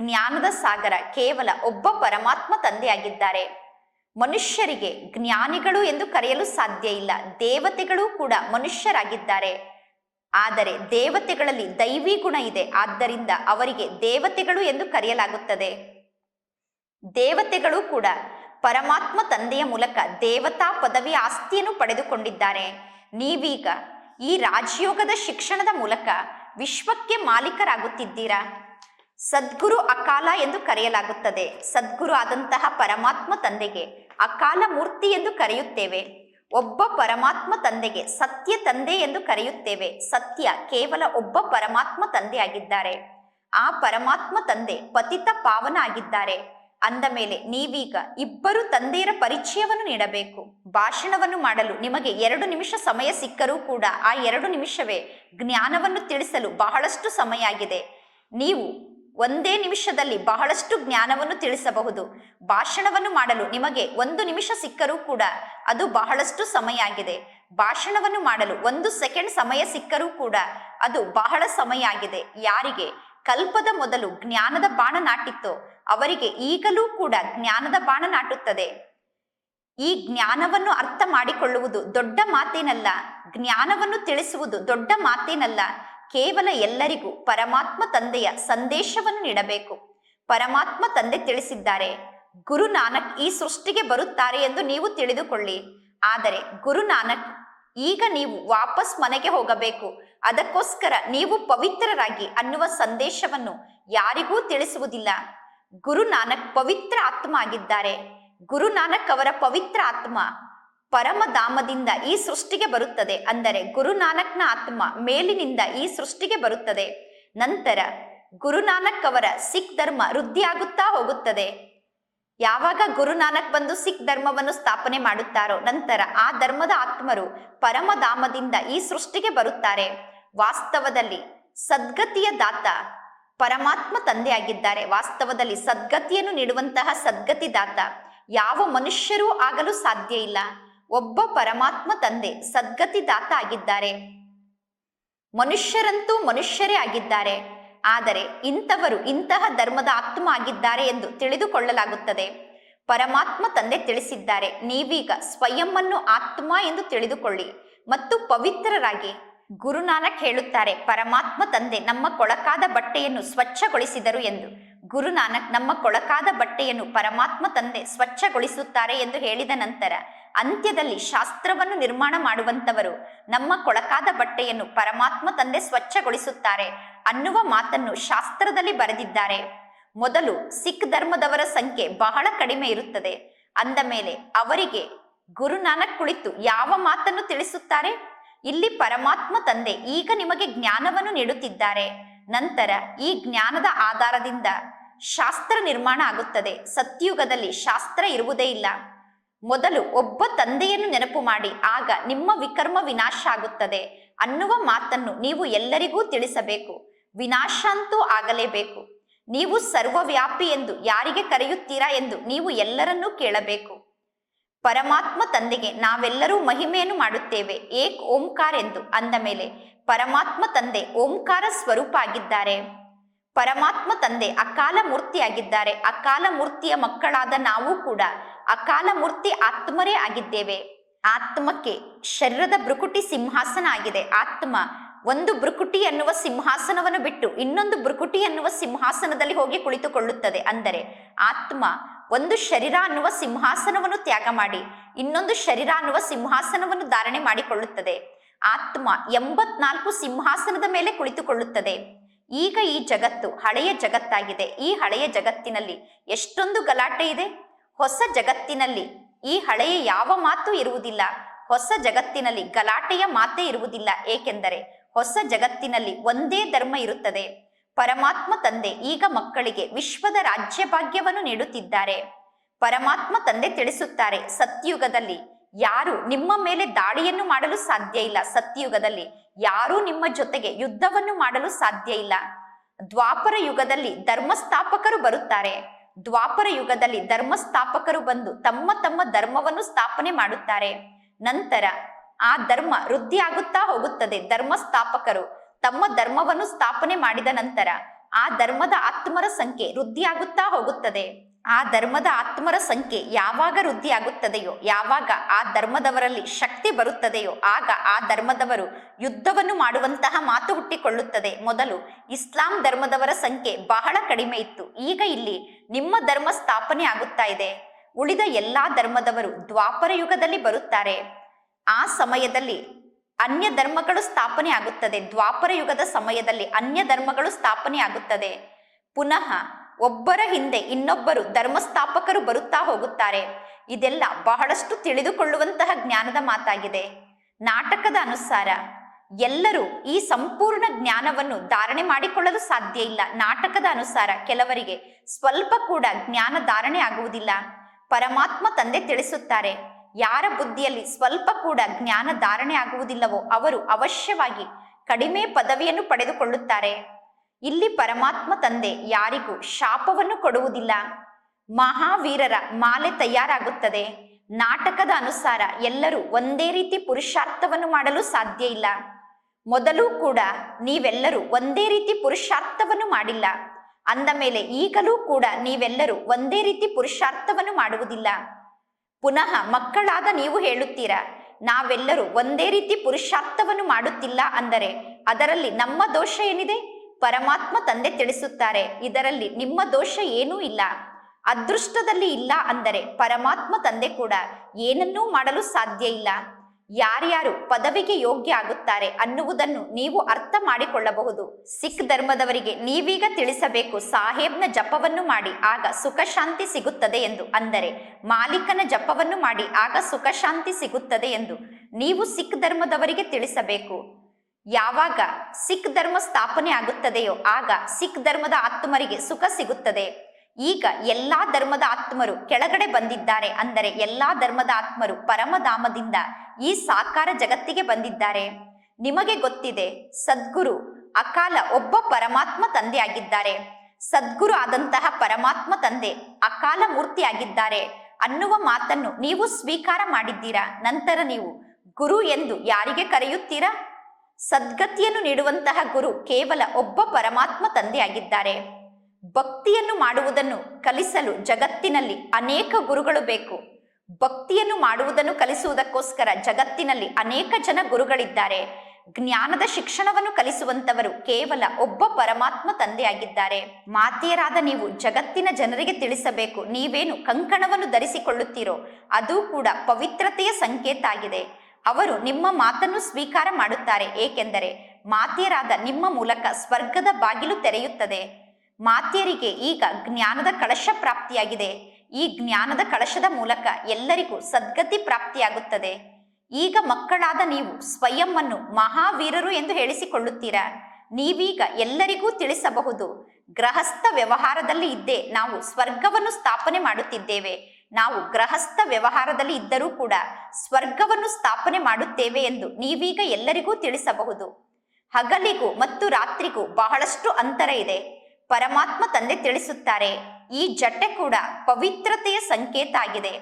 ಜ್ಞಾನದ ಸಾಗರ ಕೇವಲ ಒಬ್ಬ ಪರಮಾತ್ಮ ತಂದೆಯಾಗಿದ್ದಾರೆ. ಮನುಷ್ಯರಿಗೆ ಜ್ಞಾನಿಗಳು ಎಂದು ಕರೆಯಲು ಸಾಧ್ಯ ಇಲ್ಲ. ದೇವತೆಗಳು ಕೂಡ ಮನುಷ್ಯರಾಗಿದ್ದಾರೆ. ಆದರೆ ದೇವತೆಗಳಲ್ಲಿ ದೈವಿ ಗುಣ ಇದೆ. ಆದ್ದರಿಂದ ಅವರಿಗೆ ದೇವತೆಗಳು ಎಂದು ಕರೆಯಲಾಗುತ್ತದೆ. ದೇವತೆಗಳು ಕೂಡ ಪರಮಾತ್ಮ ತಂದೆಯ ಮೂಲಕ ದೇವತಾ ಪದವಿ ಆಸ್ತಿಯನ್ನು ಪಡೆದುಕೊಂಡಿದ್ದಾರೆ. ನೀವೀಗ ಈ ರಾಜಯೋಗದ ಶಿಕ್ಷಣದ ಮೂಲಕ ವಿಶ್ವಕ್ಕೆ ಮಾಲೀಕರಾಗುತ್ತಿದ್ದೀರಾ? ಸದ್ಗುರು ಅಕಾಲ ಎಂದು ಕರೆಯಲಾಗುತ್ತದೆ. ಸದ್ಗುರು ಆದಂತಹ ಪರಮಾತ್ಮ ತಂದೆಗೆ ಅಕಾಲ ಮೂರ್ತಿ ಎಂದು ಕರೆಯುತ್ತೇವೆ. ಒಬ್ಬ ಪರಮಾತ್ಮ ತಂದೆಗೆ ಸತ್ಯ ತಂದೆ ಎಂದು ಕರೆಯುತ್ತೇವೆ. ಸತ್ಯ ಕೇವಲ ಒಬ್ಬ ಪರಮಾತ್ಮ ತಂದೆ ಆಗಿದ್ದಾರೆ ಆ ಪರಮಾತ್ಮ ತಂದೆ ಪತಿತ ಪಾವನ ಆಗಿದ್ದಾರೆ ಅಂದ ಮೇಲೆ ನೀವೀಗ ಇಬ್ಬರು ತಂದೆಯರ ಪರಿಚಯವನ್ನು ನೀಡಬೇಕು. ಭಾಷಣವನ್ನು ಮಾಡಲು ನಿಮಗೆ ಎರಡು ನಿಮಿಷ ಸಮಯ ಸಿಕ್ಕರೂ ಕೂಡ ಆ ಎರಡು ನಿಮಿಷವೇ ಜ್ಞಾನವನ್ನು ತಿಳಿಸಲು ಬಹಳಷ್ಟು ಸಮಯ ಆಗಿದೆ. ನೀವು ಒಂದೇ ನಿಮಿಷದಲ್ಲಿ ಬಹಳಷ್ಟು ಜ್ಞಾನವನ್ನು ತಿಳಿಸಬಹುದು. ಭಾಷಣವನ್ನು ಮಾಡಲು ನಿಮಗೆ ಒಂದು ನಿಮಿಷ ಸಿಕ್ಕರೂ ಕೂಡ ಅದು ಬಹಳಷ್ಟು ಸಮಯ ಆಗಿದೆ. ಭಾಷಣವನ್ನು ಮಾಡಲು ಒಂದು ಸೆಕೆಂಡ್ ಸಮಯ ಸಿಕ್ಕರೂ ಕೂಡ ಅದು ಬಹಳ ಸಮಯ ಆಗಿದೆ. ಯಾರಿಗೆ? ಕಲ್ಪದ ಮೊದಲು ಜ್ಞಾನದ ಬಾಣ ನಾಟಿತ್ತು. ಅವರಿಗೆ ಈಗಲೂ ಕೂಡ ಜ್ಞಾನದ ಬಾಣ ನಾಟುತ್ತದೆ. ಈ ಜ್ಞಾನವನ್ನು ಅರ್ಥ ಮಾಡಿಕೊಳ್ಳುವುದು ದೊಡ್ಡ ಮಾತೇನಲ್ಲ. ಜ್ಞಾನವನ್ನು ತಿಳಿಸುವುದು ದೊಡ್ಡ ಮಾತೇನಲ್ಲ. ಕೇವಲ ಎಲ್ಲರಿಗೂ ಪರಮಾತ್ಮ ತಂದೆಯ ಸಂದೇಶವನ್ನು ನೀಡಬೇಕು. ಪರಮಾತ್ಮ ತಂದೆ ತಿಳಿಸಿದ್ದಾರೆ ಗುರು ನಾನಕ್ ಈ ಸೃಷ್ಟಿಗೆ ಬರುತ್ತಾರೆ ಎಂದು ನೀವು ತಿಳಿದುಕೊಳ್ಳಿ. ಆದರೆ ಗುರು ನಾನಕ್ ಈಗ ನೀವು ವಾಪಸ್ ಮನೆಗೆ ಹೋಗಬೇಕು. ಅದಕ್ಕೋಸ್ಕರ ನೀವು ಪವಿತ್ರರಾಗಿ ಅನ್ನುವ ಸಂದೇಶವನ್ನು ಯಾರಿಗೂ ತಿಳಿಸುವುದಿಲ್ಲ. ಗುರು ನಾನಕ್ ಪವಿತ್ರ ಆತ್ಮ ಆಗಿದ್ದಾರೆ. ಗುರು ನಾನಕ್ ಅವರ ಪವಿತ್ರ ಆತ್ಮ ಪರಮಧಾಮದಿಂದ ಈ ಸೃಷ್ಟಿಗೆ ಬರುತ್ತದೆ ಅಂದರೆ ಗುರುನಾನಕ್ನ ಆತ್ಮ ಮೇಲಿನಿಂದ ಈ ಸೃಷ್ಟಿಗೆ ಬರುತ್ತದೆ. ನಂತರ ಗುರುನಾನಕ್ ಅವರ ಸಿಖ್ ಧರ್ಮ ವೃದ್ಧಿಯಾಗುತ್ತಾ ಹೋಗುತ್ತದೆ. ಯಾವಾಗ ಗುರುನಾನಕ್ ಬಂದು ಸಿಖ್ ಧರ್ಮವನ್ನು ಸ್ಥಾಪನೆ ಮಾಡುತ್ತಾರೋ ನಂತರ ಆ ಧರ್ಮದ ಆತ್ಮರು ಪರಮಧಾಮದಿಂದ ಈ ಸೃಷ್ಟಿಗೆ ಬರುತ್ತಾರೆ. ವಾಸ್ತವದಲ್ಲಿ ಸದ್ಗತಿಯ ದಾತ ಪರಮಾತ್ಮ ತಂದೆಯಾಗಿದ್ದಾರೆ. ವಾಸ್ತವದಲ್ಲಿ ಸದ್ಗತಿಯನ್ನು ನೀಡುವಂತಹ ಸದ್ಗತಿ ದಾತ ಯಾವ ಮನುಷ್ಯರೂ ಆಗಲು ಸಾಧ್ಯ ಇಲ್ಲ. ಒಬ್ಬ ಪರಮಾತ್ಮ ತಂದೆ ಸದ್ಗತಿ ದಾತ ಆಗಿದ್ದಾರೆ ಮನುಷ್ಯರಂತೂ ಮನುಷ್ಯರೇ ಆಗಿದ್ದಾರೆ. ಆದರೆ ಇಂಥವರು ಇಂತಹ ಧರ್ಮದ ಆತ್ಮ ಆಗಿದ್ದಾರೆ ಎಂದು ತಿಳಿದುಕೊಳ್ಳಲಾಗುತ್ತದೆ. ಪರಮಾತ್ಮ ತಂದೆ ತಿಳಿಸಿದ್ದಾರೆ. ನೀವೀಗ ಸ್ವಯಂವನ್ನು ಆತ್ಮ ಎಂದು ತಿಳಿದುಕೊಳ್ಳಿ ಮತ್ತು ಪವಿತ್ರರಾಗಿ. ಗುರುನಾನಕ್ ಹೇಳುತ್ತಾರೆ, ಪರಮಾತ್ಮ ತಂದೆ ನಮ್ಮ ಕೊಳಕಾದ ಬಟ್ಟೆಯನ್ನು ಸ್ವಚ್ಛಗೊಳಿಸಿದರು ಎಂದು. ಗುರುನಾನಕ್ ನಮ್ಮ ಕೊಳಕಾದ ಬಟ್ಟೆಯನ್ನು ಪರಮಾತ್ಮ ತಂದೆ ಸ್ವಚ್ಛಗೊಳಿಸುತ್ತಾರೆ ಎಂದು ಹೇಳಿದ ನಂತರ ಅಂತ್ಯದಲ್ಲಿ ಶಾಸ್ತ್ರವನ್ನು ನಿರ್ಮಾಣ ಮಾಡುವಂತವರು ನಮ್ಮ ಕೊಳಕಾದ ಬಟ್ಟೆಯನ್ನು ಪರಮಾತ್ಮ ತಂದೆ ಸ್ವಚ್ಛಗೊಳಿಸುತ್ತಾರೆ ಅನ್ನುವ ಮಾತನ್ನು ಶಾಸ್ತ್ರದಲ್ಲಿ ಬರೆದಿದ್ದಾರೆ. ಮೊದಲು ಸಿಖ್ ಧರ್ಮದವರ ಸಂಖ್ಯೆ ಬಹಳ ಕಡಿಮೆ ಇರುತ್ತದೆ. ಅಂದ ಮೇಲೆ ಅವರಿಗೆ ಗುರುನಾನಕ್ ಕುಳಿತು ಯಾವ ಮಾತನ್ನು ತಿಳಿಸುತ್ತಾರೆ? ಇಲ್ಲಿ ಪರಮಾತ್ಮ ತಂದೆ ಈಗ ನಿಮಗೆ ಜ್ಞಾನವನ್ನು ನೀಡುತ್ತಿದ್ದಾರೆ. ನಂತರ ಈ ಜ್ಞಾನದ ಆಧಾರದಿಂದ ಶಾಸ್ತ್ರ ನಿರ್ಮಾಣ ಆಗುತ್ತದೆ. ಸತ್ಯುಗದಲ್ಲಿ ಶಾಸ್ತ್ರ ಇರುವುದೇ ಇಲ್ಲ. ಮೊದಲು ಒಬ್ಬ ತಂದೆಯನ್ನು ನೆನಪು ಮಾಡಿ, ಆಗ ನಿಮ್ಮ ವಿಕರ್ಮ ವಿನಾಶ ಆಗುತ್ತದೆ ಅನ್ನುವ ಮಾತನ್ನು ನೀವು ಎಲ್ಲರಿಗೂ ತಿಳಿಸಬೇಕು. ವಿನಾಶ ಅಂತೂ ಆಗಲೇಬೇಕು. ನೀವು ಸರ್ವವ್ಯಾಪಿ ಎಂದು ಯಾರಿಗೆ ಕರೆಯುತ್ತೀರಾ ಎಂದು ನೀವು ಎಲ್ಲರನ್ನೂ ಕೇಳಬೇಕು. ಪರಮಾತ್ಮ ತಂದೆಗೆ ನಾವೆಲ್ಲರೂ ಮಹಿಮೆಯನ್ನು ಮಾಡುತ್ತೇವೆ, ಏಕ್ ಓಂಕಾರ ಎಂದು ಅಂದ ಮೇಲೆ ಪರಮಾತ್ಮ ತಂದೆ ಓಂಕಾರ ಸ್ವರೂಪ ಆಗಿದ್ದಾರೆ. ಪರಮಾತ್ಮ ತಂದೆ, ಅಕಾಲ ಮೂರ್ತಿಯಾಗಿದ್ದಾರೆ. ಅಕಾಲ ಮೂರ್ತಿಯ ಮಕ್ಕಳಾದ ನಾವು ಕೂಡ ಅಕಾಲ ಮೂರ್ತಿ ಆತ್ಮರೇ ಆಗಿದ್ದೇವೆ. ಆತ್ಮಕ್ಕೆ ಶರೀರದ ಭ್ರುಕುಟಿ ಸಿಂಹಾಸನ ಆಗಿದೆ. ಆತ್ಮ ಒಂದು ಭ್ರುಕುಟಿ ಎನ್ನುವ ಸಿಂಹಾಸನವನ್ನು ಬಿಟ್ಟು ಇನ್ನೊಂದು ಭ್ರುಕುಟಿ ಎನ್ನುವ ಸಿಂಹಾಸನದಲ್ಲಿ ಹೋಗಿ ಕುಳಿತುಕೊಳ್ಳುತ್ತದೆ. ಅಂದರೆ ಆತ್ಮ ಒಂದು ಶರೀರ ಅನ್ನುವ ಸಿಂಹಾಸನವನ್ನು ತ್ಯಾಗ ಮಾಡಿ ಇನ್ನೊಂದು ಶರೀರ ಅನ್ನುವ ಸಿಂಹಾಸನವನ್ನು ಧಾರಣೆ ಮಾಡಿಕೊಳ್ಳುತ್ತದೆ. ಆತ್ಮ ಎಂಬತ್ನಾಲ್ಕು ಸಿಂಹಾಸನದ ಮೇಲೆ ಕುಳಿತುಕೊಳ್ಳುತ್ತದೆ. ಈಗ ಈ ಜಗತ್ತು ಹಳೆಯ ಜಗತ್ತಾಗಿದೆ. ಈ ಹಳೆಯ ಜಗತ್ತಿನಲ್ಲಿ ಎಷ್ಟೊಂದು ಗಲಾಟೆ ಇದೆ. ಹೊಸ ಜಗತ್ತಿನಲ್ಲಿ ಈ ಹಳೆಯ ಯಾವ ಮಾತು ಇರುವುದಿಲ್ಲ. ಹೊಸ ಜಗತ್ತಿನಲ್ಲಿ ಗಲಾಟೆಯ ಮಾತೇ ಇರುವುದಿಲ್ಲ. ಏಕೆಂದರೆ ಹೊಸ ಜಗತ್ತಿನಲ್ಲಿ ಒಂದೇ ಧರ್ಮ ಇರುತ್ತದೆ. ಪರಮಾತ್ಮ ತಂದೆ ಈಗ ಮಕ್ಕಳಿಗೆ ವಿಶ್ವದ ರಾಜ್ಯ ಭಾಗ್ಯವನ್ನು ನೀಡುತ್ತಿದ್ದಾರೆ. ಪರಮಾತ್ಮ ತಂದೆ ತಿಳಿಸುತ್ತಾರೆ, ಸತ್ಯುಗದಲ್ಲಿ ಯಾರು ನಿಮ್ಮ ಮೇಲೆ ದಾಳಿಯನ್ನು ಮಾಡಲು ಸಾಧ್ಯ ಇಲ್ಲ ಸತ್ಯಯುಗದಲ್ಲಿ? ಯಾರೂ ನಿಮ್ಮ ಜೊತೆಗೆ ಯುದ್ಧವನ್ನು ಮಾಡಲು ಸಾಧ್ಯ ಇಲ್ಲ? ದ್ವಾಪರ ಯುಗದಲ್ಲಿ ಧರ್ಮಸ್ಥಾಪಕರು ಬರುತ್ತಾರೆ. ದ್ವಾಪರ ಯುಗದಲ್ಲಿ ಧರ್ಮಸ್ಥಾಪಕರು ಬಂದು ತಮ್ಮ ತಮ್ಮ ಧರ್ಮವನ್ನು ಸ್ಥಾಪನೆ ಮಾಡುತ್ತಾರೆ. ನಂತರ ಆ ಧರ್ಮ ವೃದ್ಧಿ ಆಗುತ್ತಾ ಹೋಗುತ್ತದೆ. ಧರ್ಮಸ್ಥಾಪಕರು ತಮ್ಮ ಧರ್ಮವನ್ನು ಸ್ಥಾಪನೆ ಮಾಡಿದ ನಂತರ ಆ ಧರ್ಮದ ಆತ್ಮರ ಸಂಖ್ಯೆ ವೃದ್ಧಿಯಾಗುತ್ತಾ ಹೋಗುತ್ತದೆ. ಆ ಧರ್ಮದ ಆತ್ಮರ ಸಂಖ್ಯೆ ಯಾವಾಗ ವೃದ್ಧಿ ಆಗುತ್ತದೆಯೋ ಯಾವಾಗ ಆ ಧರ್ಮದವರಲ್ಲಿ ಶಕ್ತಿ ಬರುತ್ತದೆಯೋ, ಆಗ ಆ ಧರ್ಮದವರು ಯುದ್ಧವನ್ನು ಮಾಡುವಂತಹ ಮಾತು ಹುಟ್ಟಿಕೊಳ್ಳುತ್ತದೆ. ಮೊದಲು ಇಸ್ಲಾಂ ಧರ್ಮದವರ ಸಂಖ್ಯೆ ಬಹಳ ಕಡಿಮೆ ಇತ್ತು. ಈಗ ಇಲ್ಲಿ ನಿಮ್ಮ ಧರ್ಮ ಸ್ಥಾಪನೆ ಆಗುತ್ತಾ ಇದೆ. ಉಳಿದ ಎಲ್ಲಾ ಧರ್ಮದವರು ದ್ವಾಪರ ಯುಗದಲ್ಲಿ ಬರುತ್ತಾರೆ. ಆ ಸಮಯದಲ್ಲಿ ಅನ್ಯ ಧರ್ಮಗಳು ಸ್ಥಾಪನೆ ಆಗುತ್ತದೆ. ದ್ವಾಪರ ಯುಗದ ಸಮಯದಲ್ಲಿ ಅನ್ಯ ಧರ್ಮಗಳು ಸ್ಥಾಪನೆ ಆಗುತ್ತದೆ. ಪುನಃ ಒಬ್ಬರ ಹಿಂದೆ ಇನ್ನೊಬ್ಬರು ಧರ್ಮಸ್ಥಾಪಕರು ಬರುತ್ತಾ ಹೋಗುತ್ತಾರೆ. ಇದೆಲ್ಲ ಬಹಳಷ್ಟು ತಿಳಿದುಕೊಳ್ಳುವಂತಹ ಜ್ಞಾನದ ಮಾತಾಗಿದೆ. ನಾಟಕದ ಅನುಸಾರ ಎಲ್ಲರೂ ಈ ಸಂಪೂರ್ಣ ಜ್ಞಾನವನ್ನು ಧಾರಣೆ ಮಾಡಿಕೊಳ್ಳಲು ಸಾಧ್ಯ ಇಲ್ಲ. ನಾಟಕದ ಅನುಸಾರ ಕೆಲವರಿಗೆ ಸ್ವಲ್ಪ ಕೂಡ ಜ್ಞಾನ ಧಾರಣೆ ಆಗುವುದಿಲ್ಲ. ಪರಮಾತ್ಮ ತಂದೆ ತಿಳಿಸುತ್ತಾರೆ, ಯಾರ ಬುದ್ಧಿಯಲ್ಲಿ ಸ್ವಲ್ಪ ಕೂಡ ಜ್ಞಾನ ಧಾರಣೆ ಆಗುವುದಿಲ್ಲವೋ ಅವರು ಅವಶ್ಯವಾಗಿ ಕಡಿಮೆ ಪದವಿಯನ್ನು ಪಡೆದುಕೊಳ್ಳುತ್ತಾರೆ. ಇಲ್ಲಿ ಪರಮಾತ್ಮ ತಂದೆ ಯಾರಿಗೂ ಶಾಪವನ್ನು ಕೊಡುವುದಿಲ್ಲ. ಮಹಾವೀರರ ಮಾಲೆ ತಯಾರಾಗುತ್ತದೆ. ನಾಟಕದ ಅನುಸಾರ ಎಲ್ಲರೂ ಒಂದೇ ರೀತಿ ಪುರುಷಾರ್ಥವನ್ನು ಮಾಡಲು ಸಾಧ್ಯ ಇಲ್ಲ. ಮೊದಲು ಕೂಡ ನೀವೆಲ್ಲರೂ ಒಂದೇ ರೀತಿ ಪುರುಷಾರ್ಥವನ್ನು ಮಾಡಿಲ್ಲ. ಅಂದ ಮೇಲೆ ಈಗಲೂ ಕೂಡ ನೀವೆಲ್ಲರೂ ಒಂದೇ ರೀತಿ ಪುರುಷಾರ್ಥವನ್ನು ಮಾಡುವುದಿಲ್ಲ. ಪುನಃ ಮಕ್ಕಳಾದ ನೀವು ಹೇಳುತ್ತೀರಾ, ನಾವೆಲ್ಲರೂ ಒಂದೇ ರೀತಿ ಪುರುಷಾರ್ಥವನ್ನು ಮಾಡುತ್ತಿಲ್ಲ ಅಂದರೆ ಅದರಲ್ಲಿ ನಮ್ಮ ದೋಷ ಏನಿದೆ? ಪರಮಾತ್ಮ ತಂದೆ ತಿಳಿಸುತ್ತಾರೆ. ಇದರಲ್ಲಿ ನಿಮ್ಮ ದೋಷ ಏನೂ ಇಲ್ಲ. ಅದೃಷ್ಟದಲ್ಲಿ ಇಲ್ಲ ಅಂದರೆ ಪರಮಾತ್ಮ ತಂದೆ ಕೂಡ ಏನನ್ನೂ ಮಾಡಲು ಸಾಧ್ಯ ಇಲ್ಲ. ಯಾರ್ಯಾರು ಪದವಿಗೆ ಯೋಗ್ಯ ಆಗುತ್ತಾರೆ ಅನ್ನುವುದನ್ನು ನೀವು ಅರ್ಥ ಮಾಡಿಕೊಳ್ಳಬಹುದು. ಸಿಖ್ ಧರ್ಮದವರಿಗೆ ನೀವೀಗ ತಿಳಿಸಬೇಕು, ಸಾಹೇಬ್ನ ಜಪವನ್ನು ಮಾಡಿ, ಆಗ ಸುಖ ಶಾಂತಿ ಸಿಗುತ್ತದೆ ಎಂದು ಅಂದರೆ ಮಾಲೀಕನ ಜಪವನ್ನು ಮಾಡಿ, ಆಗ ಸುಖ ಶಾಂತಿ ಸಿಗುತ್ತದೆ ಎಂದು. ನೀವು ಸಿಖ್ ಧರ್ಮದವರಿಗೆ ತಿಳಿಸಬೇಕು. ಯಾವಾಗ ಸಿಖ್ ಧರ್ಮ ಸ್ಥಾಪನೆ ಆಗುತ್ತದೆಯೋ ಆಗ ಸಿಖ್ ಧರ್ಮದ ಆತ್ಮರಿಗೆ ಸುಖ ಸಿಗುತ್ತದೆ. ಈಗ ಎಲ್ಲಾ ಧರ್ಮದ ಆತ್ಮರು ಕೆಳಗಡೆ ಬಂದಿದ್ದಾರೆ ಅಂದರೆ ಎಲ್ಲಾ ಧರ್ಮದ ಆತ್ಮರು ಪರಮಧಾಮದಿಂದ ಈ ಸಾಕಾರ ಜಗತ್ತಿಗೆ ಬಂದಿದ್ದಾರೆ. ನಿಮಗೆ ಗೊತ್ತಿದೆ, ಸದ್ಗುರು ಅಕಾಲ ಒಬ್ಬ ಪರಮಾತ್ಮ ತಂದೆಯಾಗಿದ್ದಾರೆ. ಸದ್ಗುರು ಆದಂತಹ ಪರಮಾತ್ಮ ತಂದೆ ಅಕಾಲ ಮೂರ್ತಿಯಾಗಿದ್ದಾರೆ. ಅನ್ನುವ ಮಾತನ್ನು ನೀವು ಸ್ವೀಕಾರ ಮಾಡಿದ್ದೀರಾ? ನಂತರ ನೀವು ಗುರು ಎಂದು ಯಾರಿಗೆ ಕರೆಯುತ್ತೀರಾ? ಸದ್ಗತಿಯನ್ನು ನೀಡುವಂತಹ ಗುರು ಕೇವಲ ಒಬ್ಬ ಪರಮಾತ್ಮ ತಂದೆಯಾಗಿದ್ದಾರೆ. ಭಕ್ತಿಯನ್ನು ಮಾಡುವುದನ್ನು ಕಲಿಸಲು ಜಗತ್ತಿನಲ್ಲಿ ಅನೇಕ ಗುರುಗಳು ಬೇಕು. ಭಕ್ತಿಯನ್ನು ಮಾಡುವುದನ್ನು ಕಲಿಸುವುದಕ್ಕೋಸ್ಕರ ಜಗತ್ತಿನಲ್ಲಿ ಅನೇಕ ಜನ ಗುರುಗಳಿದ್ದಾರೆ. ಜ್ಞಾನದ ಶಿಕ್ಷಣವನ್ನು ಕಲಿಸುವಂತವರು ಕೇವಲ ಒಬ್ಬ ಪರಮಾತ್ಮ ತಂದೆಯಾಗಿದ್ದಾರೆ. ಮಾತೆಯರಾದ ನೀವು ಜಗತ್ತಿನ ಜನರಿಗೆ ತಿಳಿಸಬೇಕು. ನೀವೇನು ಕಂಕಣವನ್ನು ಧರಿಸಿಕೊಳ್ಳುತ್ತೀರೋ ಅದು ಕೂಡ ಪವಿತ್ರತೆಯ ಸಂಕೇತ ಆಗಿದೆ. ಅವರು ನಿಮ್ಮ ಮಾತನ್ನು ಸ್ವೀಕಾರ ಮಾಡುತ್ತಾರೆ, ಏಕೆಂದರೆ ಮಾತಿಯರಾದ ನಿಮ್ಮ ಮೂಲಕ ಸ್ವರ್ಗದ ಬಾಗಿಲು ತೆರೆಯುತ್ತದೆ. ಮಾತಿಯರಿಗೆ ಈಗ ಜ್ಞಾನದ ಕಳಶ ಪ್ರಾಪ್ತಿಯಾಗಿದೆ. ಈ ಜ್ಞಾನದ ಕಳಶದ ಮೂಲಕ ಎಲ್ಲರಿಗೂ ಸದ್ಗತಿ ಪ್ರಾಪ್ತಿಯಾಗುತ್ತದೆ. ಈಗ ಮಕ್ಕಳಾದ ನೀವು ಸ್ವಯಂ ಅನ್ನು ಮಹಾವೀರರು ಎಂದು ಹೇಳಿಸಿಕೊಳ್ಳುತ್ತೀರಾ? ನೀವೀಗ ಎಲ್ಲರಿಗೂ ತಿಳಿಸಬಹುದು. ಗೃಹಸ್ಥ ವ್ಯವಹಾರದಲ್ಲಿ ಇದ್ದೇ ನಾವು ಸ್ವರ್ಗವನ್ನು ಸ್ಥಾಪನೆ ಮಾಡುತ್ತಿದ್ದೇವೆ. ನಾವು ಗ್ರಹಸ್ಥ ವ್ಯವಹಾರದಲ್ಲಿ ಇದ್ದರೂ ಕೂಡ ಸ್ವರ್ಗವನ್ನು ಸ್ಥಾಪನೆ ಮಾಡುತ್ತೇವೆ ಎಂದು ನೀವೀಗ ಎಲ್ಲರಿಗೂ ತಿಳಿಸಬಹುದು. ಹಗಲಿಗೂ ಮತ್ತು ರಾತ್ರಿಗೂ ಬಹಳಷ್ಟು ಅಂತರ ಇದೆ. ಪರಮಾತ್ಮ ತಂದೆ ತಿಳಿಸುತ್ತಾರೆ, ಈ ಜಟ್ಟೆ ಕೂಡ ಪವಿತ್ರತೆಯ ಸಂಕೇತ ಆಗಿದೆ.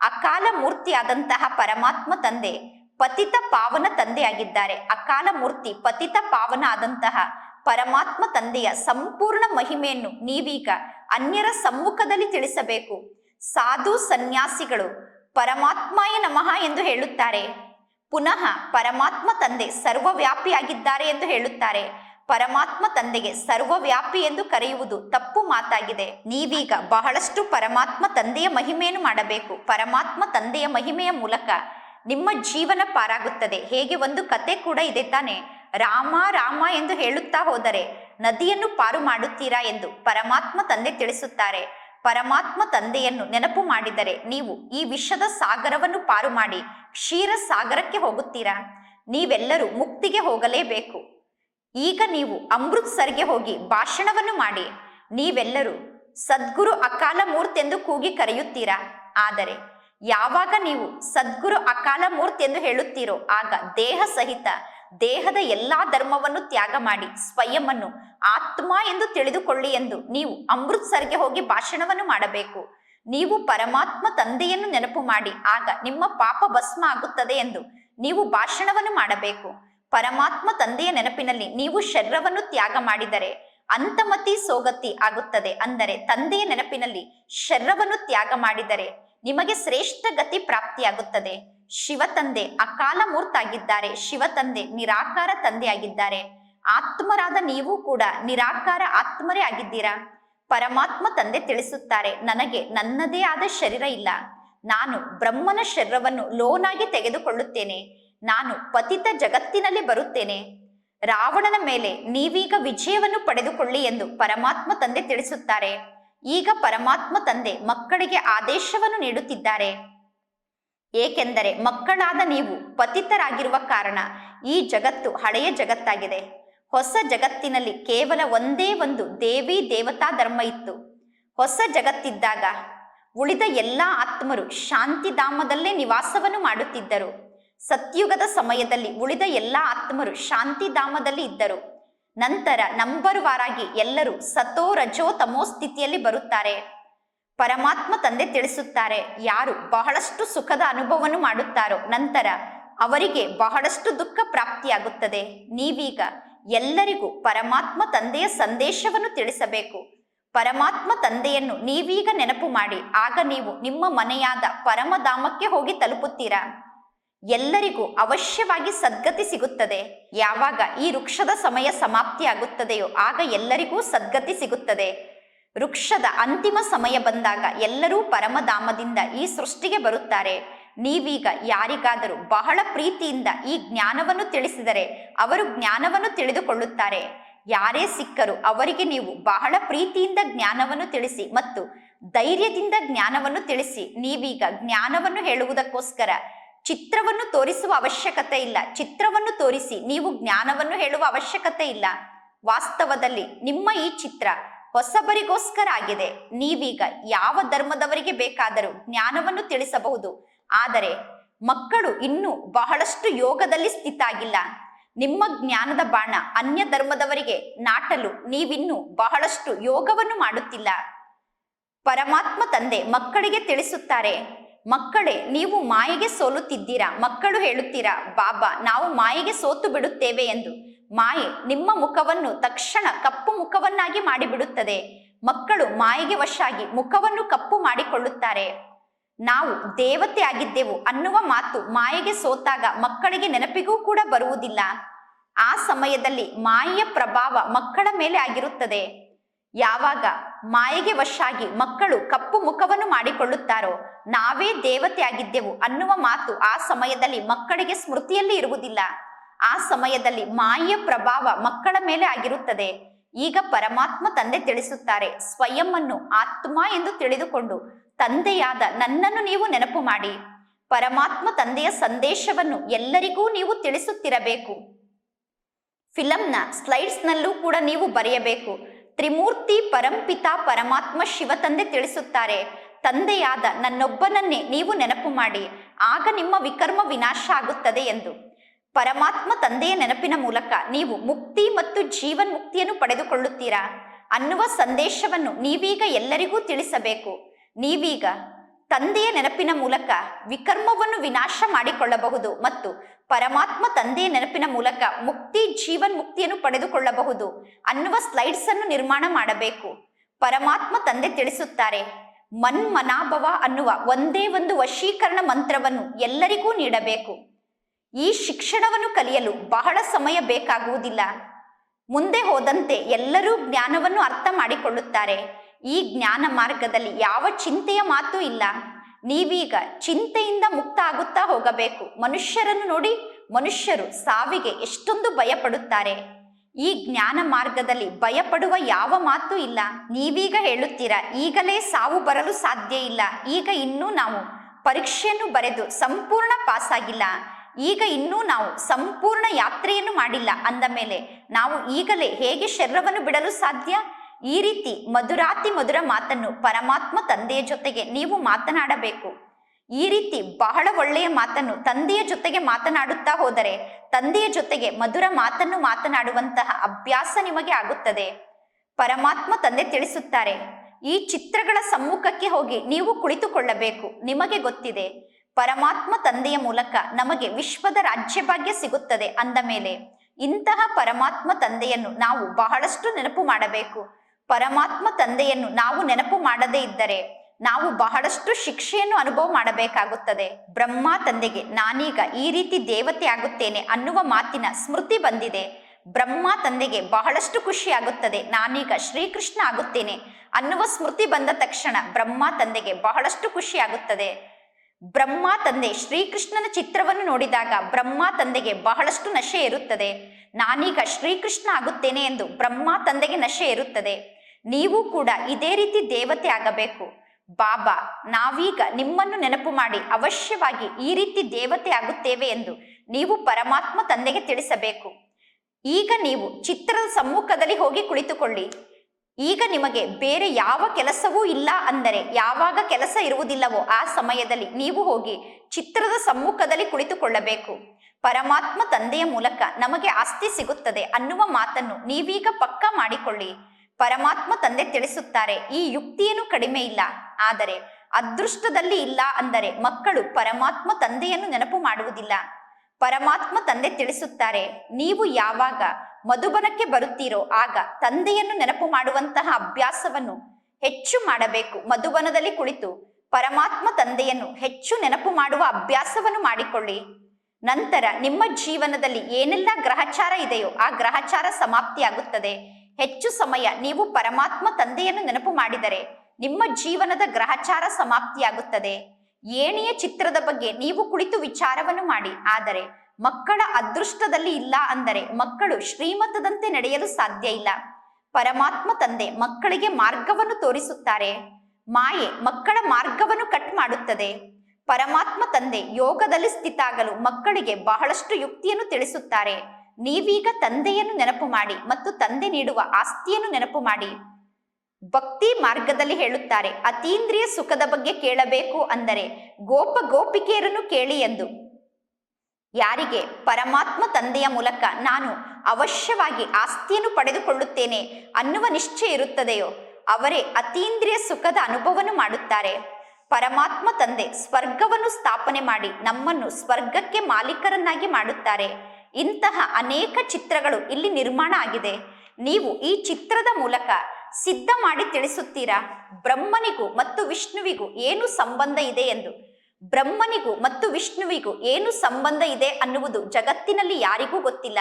ಅಕಾಲ ಮೂರ್ತಿಯಾದಂತಹ ಪರಮಾತ್ಮ ತಂದೆ ಪತಿತ ಪಾವನ ತಂದೆಯಾಗಿದ್ದಾರೆ. ಅಕಾಲ ಮೂರ್ತಿ ಪತಿತ ಪಾವನ ಆದಂತಹ ಪರಮಾತ್ಮ ತಂದೆಯ ಸಂಪೂರ್ಣ ಮಹಿಮೆಯನ್ನು ನೀವೀಗ ಅನ್ಯರ ಸಮ್ಮುಖದಲ್ಲಿ ತಿಳಿಸಬೇಕು. ಸಾಧು ಸನ್ಯಾಸಿಗಳು ಪರಮಾತ್ಮಯ ನಮಃ ಎಂದು ಹೇಳುತ್ತಾರೆ. ಪುನಃ ಪರಮಾತ್ಮ ತಂದೆ ಸರ್ವವ್ಯಾಪಿಯಾಗಿದ್ದಾರೆ ಎಂದು ಹೇಳುತ್ತಾರೆ. ಪರಮಾತ್ಮ ತಂದೆಗೆ ಸರ್ವವ್ಯಾಪಿ ಎಂದು ಕರೆಯುವುದು ತಪ್ಪು ಮಾತಾಗಿದೆ. ನೀವೀಗ ಬಹಳಷ್ಟು ಪರಮಾತ್ಮ ತಂದೆಯ ಮಹಿಮೆಯನ್ನು ಮಾಡಬೇಕು. ಪರಮಾತ್ಮ ತಂದೆಯ ಮಹಿಮೆಯ ಮೂಲಕ ನಿಮ್ಮ ಜೀವನ ಪಾರಾಗುತ್ತದೆ. ಹೇಗೆ ಒಂದು ಕತೆ ಕೂಡ ಇದೆ ತಾನೆ. ರಾಮ ರಾಮ ಎಂದು ಹೇಳುತ್ತಾ ಹೋದರೆ ನದಿಯನ್ನು ಪಾರು ಮಾಡುತ್ತೀರಾ ಎಂದು ಪರಮಾತ್ಮ ತಂದೆ ತಿಳಿಸುತ್ತಾರೆ. ಪರಮಾತ್ಮ ತಂದೆಯನ್ನು ನೆನಪು ಮಾಡಿದರೆ ನೀವು ಈ ವಿಷದ ಸಾಗರವನ್ನು ಪಾರು ಮಾಡಿ ಕ್ಷೀರ ಸಾಗರಕ್ಕೆ ಹೋಗುತ್ತೀರಾ? ನೀವೆಲ್ಲರೂ ಮುಕ್ತಿಗೆ ಹೋಗಲೇಬೇಕು. ಈಗ ನೀವು ಅಮೃತ್ಸರ್ಗೆ ಹೋಗಿ ಭಾಷಣವನ್ನು ಮಾಡಿ. ನೀವೆಲ್ಲರೂ ಸದ್ಗುರು ಅಕಾಲ ಮೂರ್ತಿ ಎಂದು ಕೂಗಿ ಕರೆಯುತ್ತೀರಾ? ಆದರೆ ಯಾವಾಗ ನೀವು ಸದ್ಗುರು ಅಕಾಲ ಮೂರ್ತಿ ಎಂದು ಹೇಳುತ್ತೀರೋ ಆಗ ದೇಹ ಸಹಿತ ದೇಹದ ಎಲ್ಲಾ ಧರ್ಮವನ್ನು ತ್ಯಾಗ ಮಾಡಿ ಸ್ವಯಂವನ್ನು ಆತ್ಮ ಎಂದು ತಿಳಿದುಕೊಳ್ಳಿ ಎಂದು ನೀವು ಅಮೃತ್ಸರ್ಗೆ ಹೋಗಿ ಭಾಷಣವನ್ನು ಮಾಡಬೇಕು. ನೀವು ಪರಮಾತ್ಮ ತಂದೆಯನ್ನು ನೆನಪು ಮಾಡಿ, ಆಗ ನಿಮ್ಮ ಪಾಪ ಭಸ್ಮ ಆಗುತ್ತದೆ ಎಂದು ನೀವು ಭಾಷಣವನ್ನು ಮಾಡಬೇಕು. ಪರಮಾತ್ಮ ತಂದೆಯ ನೆನಪಿನಲ್ಲಿ ನೀವು ಶರೀರವನ್ನು ತ್ಯಾಗ ಮಾಡಿದರೆ ಅಂತಮತಿ ಸೋಗತಿ ಆಗುತ್ತದೆ ಅಂದರೆ ತಂದೆಯ ನೆನಪಿನಲ್ಲಿ ಶರೀರವನ್ನು ತ್ಯಾಗ ಮಾಡಿದರೆ ನಿಮಗೆ ಶ್ರೇಷ್ಠ ಗತಿ ಪ್ರಾಪ್ತಿಯಾಗುತ್ತದೆ. ಶಿವ ತಂದೆ ಅಕಾಲ ಶಿವ ತಂದೆ ನಿರಾಕಾರ ತಂದೆ ಆಗಿದ್ದಾರೆ ಆತ್ಮರಾದ ನೀವು ಕೂಡ ನಿರಾಕಾರ ಆತ್ಮರೇ ಆಗಿದ್ದೀರಾ? ಪರಮಾತ್ಮ ತಂದೆ ತಿಳಿಸುತ್ತಾರೆ, ನನಗೆ ನನ್ನದೇ ಆದ ಶರೀರ ಇಲ್ಲ. ನಾನು ಬ್ರಹ್ಮನ ಶರೀರವನ್ನು ಲೋನಾಗಿ ತೆಗೆದುಕೊಳ್ಳುತ್ತೇನೆ. ನಾನು ಪತಿತ ಜಗತ್ತಿನಲ್ಲಿ ಬರುತ್ತೇನೆ. ರಾವಣನ ಮೇಲೆ ನೀವೀಗ ವಿಜಯವನ್ನು ಪಡೆದುಕೊಳ್ಳಿ ಎಂದು ಪರಮಾತ್ಮ ತಂದೆ ತಿಳಿಸುತ್ತಾರೆ. ಈಗ ಪರಮಾತ್ಮ ತಂದೆ ಮಕ್ಕಳಿಗೆ ಆದೇಶವನ್ನು ನೀಡುತ್ತಿದ್ದಾರೆ. ಏಕೆಂದರೆ ಮಕ್ಕಳಾದ ನೀವು ಪತಿತರಾಗಿರುವ ಕಾರಣ ಈ ಜಗತ್ತು ಹಳೆಯ ಜಗತ್ತಾಗಿದೆ. ಹೊಸ ಜಗತ್ತಿನಲ್ಲಿ ಕೇವಲ ಒಂದೇ ಒಂದು ದೇವಿ ದೇವತಾ ಧರ್ಮ ಇತ್ತು. ಹೊಸ ಜಗತ್ತಿದ್ದಾಗ ಉಳಿದ ಎಲ್ಲ ಆತ್ಮರು ಶಾಂತಿಧಾಮದಲ್ಲೇ ನಿವಾಸವನ್ನು ಮಾಡುತ್ತಿದ್ದರು. ಸತ್ಯುಗದ ಸಮಯದಲ್ಲಿ ಉಳಿದ ಎಲ್ಲ ಆತ್ಮರು ಶಾಂತಿಧಾಮದಲ್ಲಿ ಇದ್ದರು. ನಂತರ ನಂಬರುವಾರಾಗಿ ಎಲ್ಲರೂ ಸತೋ ರಜೋ ತಮೋ ಸ್ಥಿತಿಯಲ್ಲಿ ಬರುತ್ತಾರೆ. ಪರಮಾತ್ಮ ತಂದೆ ತಿಳಿಸುತ್ತಾರೆ. ಯಾರು ಬಹಳಷ್ಟು ಸುಖದ ಅನುಭವವನ್ನು ಮಾಡುತ್ತಾರೋ ನಂತರ ಅವರಿಗೆ ಬಹಳಷ್ಟು ದುಃಖ ಪ್ರಾಪ್ತಿಯಾಗುತ್ತದೆ. ನೀವೀಗ ಎಲ್ಲರಿಗೂ ಪರಮಾತ್ಮ ತಂದೆಯ ಸಂದೇಶವನ್ನು ತಿಳಿಸಬೇಕು. ಪರಮಾತ್ಮ ತಂದೆಯನ್ನು ನೀವೀಗ ನೆನಪು ಮಾಡಿ. ಆಗ ನೀವು ನಿಮ್ಮ ಮನೆಯಾದ ಪರಮಧಾಮಕ್ಕೆ ಹೋಗಿ ತಲುಪುತ್ತೀರಾ? ಎಲ್ಲರಿಗೂ ಅವಶ್ಯವಾಗಿ ಸದ್ಗತಿ ಸಿಗುತ್ತದೆ. ಯಾವಾಗ ಈ ವೃಕ್ಷದ ಸಮಯ ಸಮಾಪ್ತಿಯಾಗುತ್ತದೆಯೋ ಆಗ ಎಲ್ಲರಿಗೂ ಸದ್ಗತಿ ಸಿಗುತ್ತದೆ. ವೃಕ್ಷದ ಅಂತಿಮ ಸಮಯ ಬಂದಾಗ ಎಲ್ಲರೂ ಪರಮಧಾಮದಿಂದ ಈ ಸೃಷ್ಟಿಗೆ ಬರುತ್ತಾರೆ. ನೀವೀಗ ಯಾರಿಗಾದರೂ ಬಹಳ ಪ್ರೀತಿಯಿಂದ ಈ ಜ್ಞಾನವನ್ನು ತಿಳಿಸಿದರೆ ಅವರು ಜ್ಞಾನವನ್ನು ತಿಳಿದುಕೊಳ್ಳುತ್ತಾರೆ. ಯಾರೇ ಸಿಕ್ಕರು ಅವರಿಗೆ ನೀವು ಬಹಳ ಪ್ರೀತಿಯಿಂದ ಜ್ಞಾನವನ್ನು ತಿಳಿಸಿ ಮತ್ತು ಧೈರ್ಯದಿಂದ ಜ್ಞಾನವನ್ನು ತಿಳಿಸಿ. ನೀವೀಗ ಜ್ಞಾನವನ್ನು ಹೇಳುವುದಕ್ಕೋಸ್ಕರ ಚಿತ್ರವನ್ನು ತೋರಿಸುವ ಅವಶ್ಯಕತೆ ಇಲ್ಲ. ಚಿತ್ರವನ್ನು ತೋರಿಸಿ ನೀವು ಜ್ಞಾನವನ್ನು ಹೇಳುವ ಅವಶ್ಯಕತೆ ಇಲ್ಲ. ವಾಸ್ತವದಲ್ಲಿ ನಿಮ್ಮ ಈ ಚಿತ್ರ ಹೊಸಬರಿಗೋಸ್ಕರ ಆಗಿದೆ. ನೀವೀಗ ಯಾವ ಧರ್ಮದವರಿಗೆ ಬೇಕಾದರೂ ಜ್ಞಾನವನ್ನು ತಿಳಿಸಬಹುದು. ಆದರೆ ಮಕ್ಕಳು ಇನ್ನೂ ಬಹಳಷ್ಟು ಯೋಗದಲ್ಲಿ ಸ್ಥಿತಾಗಿಲ್ಲ. ನಿಮ್ಮ ಜ್ಞಾನದ ಬಾಣ ಅನ್ಯ ಧರ್ಮದವರಿಗೆ ನಾಟಲು ನೀವಿನ್ನೂ ಬಹಳಷ್ಟು ಯೋಗವನ್ನು ಮಾಡುತ್ತಿಲ್ಲ. ಪರಮಾತ್ಮ ತಂದೆ ಮಕ್ಕಳಿಗೆ ತಿಳಿಸುತ್ತಾರೆ, ಮಕ್ಕಳೇ, ನೀವು ಮಾಯೆಗೆ ಸೋಲುತ್ತಿದ್ದೀರಾ? ಮಕ್ಕಳು ಹೇಳುತ್ತೀರಾ, ಬಾಬಾ, ನಾವು ಮಾಯೆಗೆ ಸೋತು ಬಿಡುತ್ತೇವೆ ಎಂದು. ಮಾಯೆ ನಿಮ್ಮ ಮುಖವನ್ನು ತಕ್ಷಣ ಕಪ್ಪು ಮುಖವನ್ನಾಗಿ ಮಾಡಿಬಿಡುತ್ತದೆ. ಮಕ್ಕಳು ಮಾಯೆಗೆ ವಶಾಗಿ ಮುಖವನ್ನು ಕಪ್ಪು ಮಾಡಿಕೊಳ್ಳುತ್ತಾರೆ. ನಾವು ದೇವತೆ ಆಗಿದ್ದೆವು ಅನ್ನುವ ಮಾತು ಮಾಯೆಗೆ ಸೋತಾಗ ಮಕ್ಕಳಿಗೆ ನೆನಪಿಗೂ ಕೂಡ ಬರುವುದಿಲ್ಲ. ಆ ಸಮಯದಲ್ಲಿ ಮಾಯೆಯ ಪ್ರಭಾವ ಮಕ್ಕಳ ಮೇಲೆ ಆಗಿರುತ್ತದೆ. ಯಾವಾಗ ಮಾಯೆಗೆ ವಶಾಗಿ ಮಕ್ಕಳು ಕಪ್ಪು ಮುಖವನ್ನು ಮಾಡಿಕೊಳ್ಳುತ್ತಾರೋ ನಾವೇ ದೇವತೆ ಆಗಿದ್ದೆವು ಅನ್ನುವ ಮಾತು ಆ ಸಮಯದಲ್ಲಿ ಮಕ್ಕಳಿಗೆ ಸ್ಮೃತಿಯಲ್ಲಿ ಇರುವುದಿಲ್ಲ. ಆ ಸಮಯದಲ್ಲಿ ಮಾಯ ಪ್ರಭಾವ ಮಕ್ಕಳ ಮೇಲೆ ಆಗಿರುತ್ತದೆ. ಈಗ ಪರಮಾತ್ಮ ತಂದೆ ತಿಳಿಸುತ್ತಾರೆ ಸ್ವಯಂ ಅನ್ನು ಆತ್ಮ ಎಂದು ತಿಳಿದುಕೊಂಡು ತಂದೆಯಾದ ನನ್ನನ್ನು ನೀವು ನೆನಪು ಮಾಡಿ. ಪರಮಾತ್ಮ ತಂದೆಯ ಸಂದೇಶವನ್ನು ಎಲ್ಲರಿಗೂ ನೀವು ತಿಳಿಸುತ್ತಿರಬೇಕು. ಫಿಲಂನ ಸ್ಲೈಡ್ಸ್ನಲ್ಲೂ ಕೂಡ ನೀವು ಬರೆಯಬೇಕು. ತ್ರಿಮೂರ್ತಿ ಪರಂಪಿತ ಪರಮಾತ್ಮ ಶಿವ ತಂದೆ ತಿಳಿಸುತ್ತಾರೆ. ತಂದೆಯಾದ ನನ್ನೊಬ್ಬನನ್ನೇ ನೀವು ನೆನಪು ಮಾಡಿ. ಆಗ ನಿಮ್ಮ ವಿಕರ್ಮ ವಿನಾಶ ಆಗುತ್ತದೆ ಎಂದು. ಪರಮಾತ್ಮ ತಂದೆಯ ನೆನಪಿನ ಮೂಲಕ ನೀವು ಮುಕ್ತಿ ಮತ್ತು ಜೀವನ್ ಮುಕ್ತಿಯನ್ನು ಪಡೆದುಕೊಳ್ಳುತ್ತೀರಾ? ಅನ್ನುವ ಸಂದೇಶವನ್ನು ನೀವೀಗ ಎಲ್ಲರಿಗೂ ತಿಳಿಸಬೇಕು. ನೀವೀಗ ತಂದೆಯ ನೆನಪಿನ ಮೂಲಕ ವಿಕರ್ಮವನ್ನು ವಿನಾಶ ಮಾಡಿಕೊಳ್ಳಬಹುದು ಮತ್ತು ಪರಮಾತ್ಮ ತಂದೆಯ ನೆನಪಿನ ಮೂಲಕ ಮುಕ್ತಿ, ಜೀವನ್ ಮುಕ್ತಿಯನ್ನು ಪಡೆದುಕೊಳ್ಳಬಹುದು ಅನ್ನುವ ಸ್ಲೈಡ್ಸ್ ಅನ್ನು ನಿರ್ಮಾಣ ಮಾಡಬೇಕು. ಪರಮಾತ್ಮ ತಂದೆ ತಿಳಿಸುತ್ತಾರೆ, ಮನ್ಮನಾಭವ ಅನ್ನುವ ಒಂದೇ ಒಂದು ವಶೀಕರಣ ಮಂತ್ರವನ್ನು ಎಲ್ಲರಿಗೂ ನೀಡಬೇಕು. ಈ ಶಿಕ್ಷಣವನ್ನು ಕಲಿಯಲು ಬಹಳ ಸಮಯ ಬೇಕಾಗುವುದಿಲ್ಲ. ಮುಂದೆ ಹೋದಂತೆ ಎಲ್ಲರೂ ಜ್ಞಾನವನ್ನು ಅರ್ಥ ಮಾಡಿಕೊಳ್ಳುತ್ತಾರೆ. ಈ ಜ್ಞಾನ ಮಾರ್ಗದಲ್ಲಿ ಯಾವ ಚಿಂತೆಯ ಮಾತು ಇಲ್ಲ. ನೀವೀಗ ಚಿಂತೆಯಿಂದ ಮುಕ್ತ ಆಗುತ್ತಾ ಹೋಗಬೇಕು. ಮನುಷ್ಯರನ್ನು ನೋಡಿ ಮನುಷ್ಯರು ಸಾವಿಗೆ ಎಷ್ಟೊಂದು ಭಯಪಡುತ್ತಾರೆ. ಈ ಜ್ಞಾನ ಮಾರ್ಗದಲ್ಲಿ ಭಯಪಡುವ ಯಾವ ಮಾತು ಇಲ್ಲ. ನೀವೀಗ ಹೇಳುತ್ತೀರಾ, ಈಗಲೇ ಸಾವು ಬರಲು ಸಾಧ್ಯ ಇಲ್ಲ. ಈಗ ಇನ್ನೂ ನಾವು ಪರೀಕ್ಷೆಯನ್ನು ಬರೆದು ಸಂಪೂರ್ಣ ಪಾಸ್ ಆಗಿಲ್ಲ ಈಗ ಇನ್ನೂ ನಾವು ಸಂಪೂರ್ಣ ಯಾತ್ರೆಯನ್ನು ಮಾಡಿಲ್ಲ. ಅಂದ ಮೇಲೆ ನಾವು ಈಗಲೇ ಹೇಗೆ ಶರೀರವನ್ನು ಬಿಡಲು ಸಾಧ್ಯ? ಈ ರೀತಿ ಮಧುರಾತಿ ಮಧುರ ಮಾತನ್ನು ಪರಮಾತ್ಮ ತಂದೆಯ ಜೊತೆಗೆ ನೀವು ಮಾತನಾಡಬೇಕು. ಈ ರೀತಿ ಬಹಳ ಒಳ್ಳೆಯ ಮಾತನ್ನು ತಂದೆಯ ಜೊತೆಗೆ ಮಾತನಾಡುತ್ತಾ ಹೋದರೆ ತಂದೆಯ ಜೊತೆಗೆ ಮಧುರ ಮಾತನ್ನು ಮಾತನಾಡುವಂತಹ ಅಭ್ಯಾಸ ನಿಮಗೆ ಆಗುತ್ತದೆ. ಪರಮಾತ್ಮ ತಂದೆ ತಿಳಿಸುತ್ತಾರೆ, ಈ ಚಿತ್ರಗಳ ಸಮ್ಮುಖಕ್ಕೆ ಹೋಗಿ ನೀವು ಕುಳಿತುಕೊಳ್ಳಬೇಕು. ನಿಮಗೆ ಗೊತ್ತಿದೆ ಪರಮಾತ್ಮ ತಂದೆಯ ಮೂಲಕ ನಮಗೆ ವಿಶ್ವದ ರಾಜ್ಯಭಾಗ್ಯ ಸಿಗುತ್ತದೆ ಅಂದ ಮೇಲೆ, ಇಂತಹ ಪರಮಾತ್ಮ ತಂದೆಯನ್ನು ನಾವು ಬಹಳಷ್ಟು ನೆನಪು ಮಾಡಬೇಕು. ಪರಮಾತ್ಮ ತಂದೆಯನ್ನು ನಾವು ನೆನಪು ಮಾಡದೇ ಇದ್ದರೆ ನಾವು ಬಹಳಷ್ಟು ಶಿಕ್ಷೆಯನ್ನು ಅನುಭವ ಮಾಡಬೇಕಾಗುತ್ತದೆ. ಬ್ರಹ್ಮ ತಂದೆಗೆ ನಾನೀಗ ಈ ರೀತಿ ದೇವತೆ ಆಗುತ್ತೇನೆ ಅನ್ನುವ ಮಾತಿನ ಸ್ಮೃತಿ ಬಂದಿದೆ. ಬ್ರಹ್ಮ ತಂದೆಗೆ ಬಹಳಷ್ಟು ಖುಷಿ ಆಗುತ್ತದೆ ನಾನೀಗ ಶ್ರೀಕೃಷ್ಣ ಆಗುತ್ತೇನೆ ಅನ್ನುವ ಸ್ಮೃತಿ ಬಂದ ತಕ್ಷಣ ಬ್ರಹ್ಮ ತಂದೆಗೆ ಬಹಳಷ್ಟು ಖುಷಿ ಆಗುತ್ತದೆ ಬ್ರಹ್ಮ ತಂದೆ ಶ್ರೀಕೃಷ್ಣನ ಚಿತ್ರವನ್ನು ನೋಡಿದಾಗ ಬ್ರಹ್ಮ ತಂದೆಗೆ ಬಹಳಷ್ಟು ನಶೆ ಇರುತ್ತದೆ. ನಾನೀಗ ಶ್ರೀಕೃಷ್ಣ ಆಗುತ್ತೇನೆ ಎಂದು ಬ್ರಹ್ಮ ತಂದೆಗೆ ನಶೆ ಇರುತ್ತದೆ. ನೀವು ಕೂಡ ಇದೇ ರೀತಿ ದೇವತೆ ಆಗಬೇಕು. ಬಾಬಾ, ನಾವೀಗ ನಿಮ್ಮನ್ನು ನೆನಪು ಮಾಡಿ ಅವಶ್ಯವಾಗಿ ಈ ರೀತಿ ದೇವತೆ ಆಗುತ್ತೇವೆ ಎಂದು ನೀವು ಪರಮಾತ್ಮ ತಂದೆಗೆ ತಿಳಿಸಬೇಕು. ಈಗ ನೀವು ಚಿತ್ರದ ಸಮ್ಮುಖದಲ್ಲಿ ಹೋಗಿ ಕುಳಿತುಕೊಳ್ಳಿ. ಈಗ ನಿಮಗೆ ಬೇರೆ ಯಾವ ಕೆಲಸವೂ ಇಲ್ಲ ಅಂದರೆ ಯಾವಾಗ ಕೆಲಸ ಇರುವುದಿಲ್ಲವೋ ಆ ಸಮಯದಲ್ಲಿ ನೀವು ಹೋಗಿ ಚಿತ್ರದ ಸಮ್ಮುಖದಲ್ಲಿ ಕುಳಿತುಕೊಳ್ಳಬೇಕು. ಪರಮಾತ್ಮ ತಂದೆಯ ಮೂಲಕ ನಮಗೆ ಆಸ್ತಿ ಸಿಗುತ್ತದೆ ಅನ್ನುವ ಮಾತನ್ನು ನೀವೀಗ ಪಕ್ಕ ಮಾಡಿಕೊಳ್ಳಿ. ಪರಮಾತ್ಮ ತಂದೆ ತಿಳಿಸುತ್ತಾರೆ, ಈ ಯುಕ್ತಿಯನ್ನು ಕಡಿಮೆ ಇಲ್ಲ. ಆದರೆ ಅದೃಷ್ಟದಲ್ಲಿ ಇಲ್ಲ ಅಂದರೆ ಮಕ್ಕಳು ಪರಮಾತ್ಮ ತಂದೆಯನ್ನು ನೆನಪು ಮಾಡುವುದಿಲ್ಲ. ಪರಮಾತ್ಮ ತಂದೆ ತಿಳಿಸುತ್ತಾರೆ, ನೀವು ಯಾವಾಗ ಮಧುಬನಕ್ಕೆ ಬರುತ್ತೀರೋ ಆಗ ತಂದೆಯನ್ನು ನೆನಪು ಮಾಡುವಂತಹ ಅಭ್ಯಾಸವನ್ನು ಹೆಚ್ಚು ಮಾಡಬೇಕು. ಮಧುಬನದಲ್ಲಿ ಕುಳಿತು ಪರಮಾತ್ಮ ತಂದೆಯನ್ನು ಹೆಚ್ಚು ನೆನಪು ಮಾಡುವ ಅಭ್ಯಾಸವನ್ನು ಮಾಡಿಕೊಳ್ಳಿ. ನಂತರ ನಿಮ್ಮ ಜೀವನದಲ್ಲಿ ಏನೆಲ್ಲ ಗ್ರಹಚಾರ ಇದೆಯೋ ಆ ಗ್ರಹಚಾರ ಸಮಾಪ್ತಿಯಾಗುತ್ತದೆ. ಹೆಚ್ಚು ಸಮಯ ನೀವು ಪರಮಾತ್ಮ ತಂದೆಯನ್ನು ನೆನಪು ಮಾಡಿದರೆ ನಿಮ್ಮ ಜೀವನದ ಗ್ರಹಚಾರ ಸಮಾಪ್ತಿಯಾಗುತ್ತದೆ. ಏಣಿಯ ಚಿತ್ರದ ಬಗ್ಗೆ ನೀವು ಕುಳಿತು ವಿಚಾರವನ್ನು ಮಾಡಿ, ಆದರೆ ಮಕ್ಕಳ ಅದೃಷ್ಟದಲ್ಲಿ ಇಲ್ಲ ಅಂದರೆ ಮಕ್ಕಳು ಶ್ರೀಮತದಂತೆ ನಡೆಯಲು ಸಾಧ್ಯ ಇಲ್ಲ. ಪರಮಾತ್ಮ ತಂದೆ ಮಕ್ಕಳಿಗೆ ಮಾರ್ಗವನ್ನು ತೋರಿಸುತ್ತಾರೆ. ಮಾಯೆ ಮಕ್ಕಳ ಮಾರ್ಗವನ್ನು ಕಟ್ ಮಾಡುತ್ತದೆ. ಪರಮಾತ್ಮ ತಂದೆ ಯೋಗದಲ್ಲಿ ಸ್ಥಿತಾಗಲು ಮಕ್ಕಳಿಗೆ ಬಹಳಷ್ಟು ಯುಕ್ತಿಯನ್ನು ತಿಳಿಸುತ್ತಾರೆ. ನೀವೀಗ ತಂದೆಯನ್ನು ನೆನಪು ಮಾಡಿ ಮತ್ತು ತಂದೆ ನೀಡುವ ಆಸ್ತಿಯನ್ನು ನೆನಪು ಮಾಡಿ. ಭಕ್ತಿ ಮಾರ್ಗದಲ್ಲಿ ಹೇಳುತ್ತಾರೆ, ಅತೀಂದ್ರಿಯ ಸುಖದ ಬಗ್ಗೆ ಕೇಳಬೇಕು ಅಂದರೆ, ಗೋಪ ಗೋಪಿಕೆಯರನ್ನು ಕೇಳಿ ಎಂದು. ಯಾರಿಗೆ? ಪರಮಾತ್ಮ ತಂದೆಯ ಮೂಲಕ ನಾನು ಅವಶ್ಯವಾಗಿ ಆಸ್ತಿಯನ್ನು ಪಡೆದುಕೊಳ್ಳುತ್ತೇನೆ ಅನ್ನುವ ನಿಶ್ಚಯ ಇರುತ್ತದೆಯೋ? ಅವರೇ ಅತೀಂದ್ರಿಯ ಸುಖದ ಅನುಭವವನ್ನು ಮಾಡುತ್ತಾರೆ. ಪರಮಾತ್ಮ ತಂದೆ ಸ್ವರ್ಗವನ್ನು ಸ್ಥಾಪನೆ ಮಾಡಿ ನಮ್ಮನ್ನು ಸ್ವರ್ಗಕ್ಕೆ ಮಾಲೀಕರನ್ನಾಗಿ ಮಾಡುತ್ತಾರೆ. ಇಂತಹ ಅನೇಕ ಚಿತ್ರಗಳು ಇಲ್ಲಿ ನಿರ್ಮಾಣ ಆಗಿದೆ. ನೀವು ಈ ಚಿತ್ರದ ಮೂಲಕ ಸಿದ್ಧ ಮಾಡಿ ತಿಳಿಸುತ್ತೀರಾ? ಬ್ರಹ್ಮನಿಗೂ ಮತ್ತು ವಿಷ್ಣುವಿಗೂ ಏನು ಸಂಬಂಧ ಇದೆ ಎಂದು? ಬ್ರಹ್ಮನಿಗೂ ಮತ್ತು ವಿಷ್ಣುವಿಗೂ ಏನು ಸಂಬಂಧ ಇದೆ ಅನ್ನುವುದು ಜಗತ್ತಿನಲ್ಲಿ ಯಾರಿಗೂ ಗೊತ್ತಿಲ್ಲ.